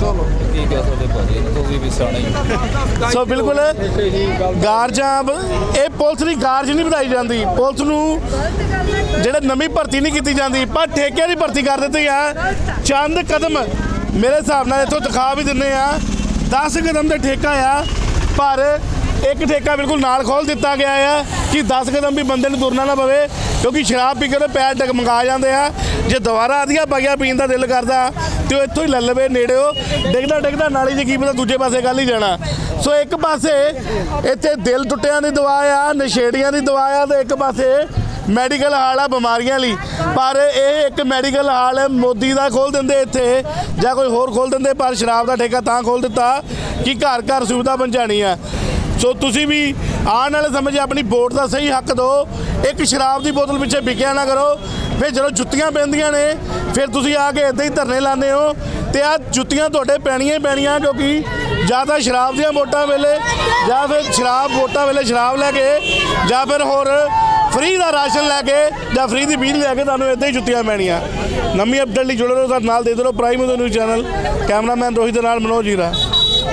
ਚਲੋ। ਕੀ ਕਹਿ ਸਕਦੇ ਭਾਜੀ? ਤੁਸੀਂ ਵੀ ਸਿਆਣੇ ਹੀ ਸੋ ਬਿਲਕੁਲ ਗਾਰਜਾਂ ਇਹ ਪੁਲਿਸ ਦੀ ਗਾਰਜ ਨਹੀਂ ਵਧਾਈ ਜਾਂਦੀ। ਪੁਲਿਸ ਨੂੰ ਜਿਹੜੇ ਨਵੀਂ ਭਰਤੀ ਨਹੀਂ ਕੀਤੀ ਜਾਂਦੀ ਪਰ ਠੇਕੇ ਦੀ ਭਰਤੀ ਕਰ ਦਿੱਤੀ ਆ। ਚੰਦ ਕਦਮ ਮੇਰੇ ਹਿਸਾਬ ਨਾਲ ਇੱਥੋਂ ਦਿਖਾ ਵੀ ਦਿੰਨੇ ਆ। 10 ਕਦਮ ਦਾ ਠੇਕਾ ਆ, ਪਰ ਇੱਕ ਠੇਕਾ ਬਿਲਕੁਲ ਨਾਲ ਖੋਲ ਦਿੱਤਾ ਗਿਆ ਆ ਕਿ 10 ਕਦਮ ਵੀ ਬੰਦੇ ਨੂੰ ਤੁਰਨਾ ਨਾ ਪਵੇ, ਕਿਉਂਕਿ ਸ਼ਰਾਬ ਪੀ ਕੇ ਉਹਦੇ ਪੈਰ ਡਗ ਜਾਂਦੇ ਆ। ਜੇ ਦੁਬਾਰਾ ਆਦੀਆਂ ਬਗਿਆ ਪੀਣ ਦਾ ਦਿਲ ਕਰਦਾ, ਤੇ ਉਹ ਇੱਥੋਂ ਹੀ ਲੈ ਲਵੇ ਨੇੜਿਓ ਡਿੱਗਦਾ ਡਿੱਗਦਾ ਨਾਲੀ 'ਚ ਕੀ ਪਤਾ ਦੂਜੇ ਪਾਸੇ ਗੱਲ ਹੀ ਜਾਣਾ। ਸੋ ਇੱਕ ਪਾਸੇ ਇੱਥੇ ਦਿਲ ਟੁੱਟਿਆਂ ਦੀ ਦਵਾ ਆ, ਨਸ਼ੇੜੀਆਂ ਦੀ ਦਵਾ ਆ, ਤੇ ਇੱਕ ਪਾਸੇ ਮੈਡੀਕਲ ਹਾਲ ਆ ਬਿਮਾਰੀਆਂ ਲਈ। ਪਰ ਇਹ ਇੱਕ ਮੈਡੀਕਲ ਹਾਲ ਮੋਦੀ ਦਾ ਖੋਲ ਦਿੰਦੇ ਇੱਥੇ, ਜਾਂ ਕੋਈ ਹੋਰ ਖੋਲ ਦਿੰਦੇ, ਪਰ ਸ਼ਰਾਬ ਦਾ ਠੇਕਾ ਤਾਂ ਖੋਲ ਦਿੱਤਾ ਕਿ ਘਰ ਘਰ ਸੁਵਿਧਾ ਪਹੁੰਚਾਣੀ ਆ। ਸੋ ਤੁਸੀਂ ਵੀ ਆਉਣ ਵਾਲੇ ਸਮੇਂ 'ਚ ਆਪਣੀ ਵੋਟ ਦਾ ਸਹੀ ਹੱਕ ਦਿਓ। ਇੱਕ ਸ਼ਰਾਬ ਦੀ ਬੋਤਲ ਪਿੱਛੇ ਵਿਕਿਆ ਨਾ ਕਰੋ। ਫਿਰ ਜਦੋਂ ਜੁੱਤੀਆਂ ਪੈਂਦੀਆਂ ਨੇ, ਫਿਰ ਤੁਸੀਂ ਆ ਕੇ ਇੱਦਾਂ ਹੀ ਧਰਨੇ ਲਾਉਂਦੇ ਹੋ। ਤੇ ਆ ਜੁੱਤੀਆਂ ਤੁਹਾਡੇ ਪੈਣੀਆਂ ਹੀ ਪੈਣੀਆਂ, ਕਿਉਂਕਿ ਜਾਂ ਤਾਂ ਸ਼ਰਾਬ ਦੀਆਂ ਵੋਟਾਂ ਵੇਲੇ, ਜਾਂ ਫਿਰ ਸ਼ਰਾਬ ਵੋਟਾਂ ਵੇਲੇ ਸ਼ਰਾਬ ਲੈ ਕੇ, ਜਾਂ ਫਿਰ ਹੋਰ ਫ੍ਰੀ ਦਾ ਰਾਸ਼ਨ ਲੈ ਕੇ ਜਾਂ ਫ੍ਰੀ ਦੀ ਬਿਜਲੀ ਲੈ ਕੇ ਤੁਹਾਨੂੰ ਇੱਦਾਂ ਹੀ ਜੁੱਤੀਆਂ ਪੈਣੀਆਂ। ਨਵੀਂ ਅਪਡੇਟ ਲਈ ਜੁੜੇ ਰਹੋ, ਸਾਡੇ ਨਾਲ ਦੇਖਦੇ ਰਹੋ prime news channel cameraman Rohit ਦੇ ਨਾਲ ਮਨੋਜ ਜੀਰਾ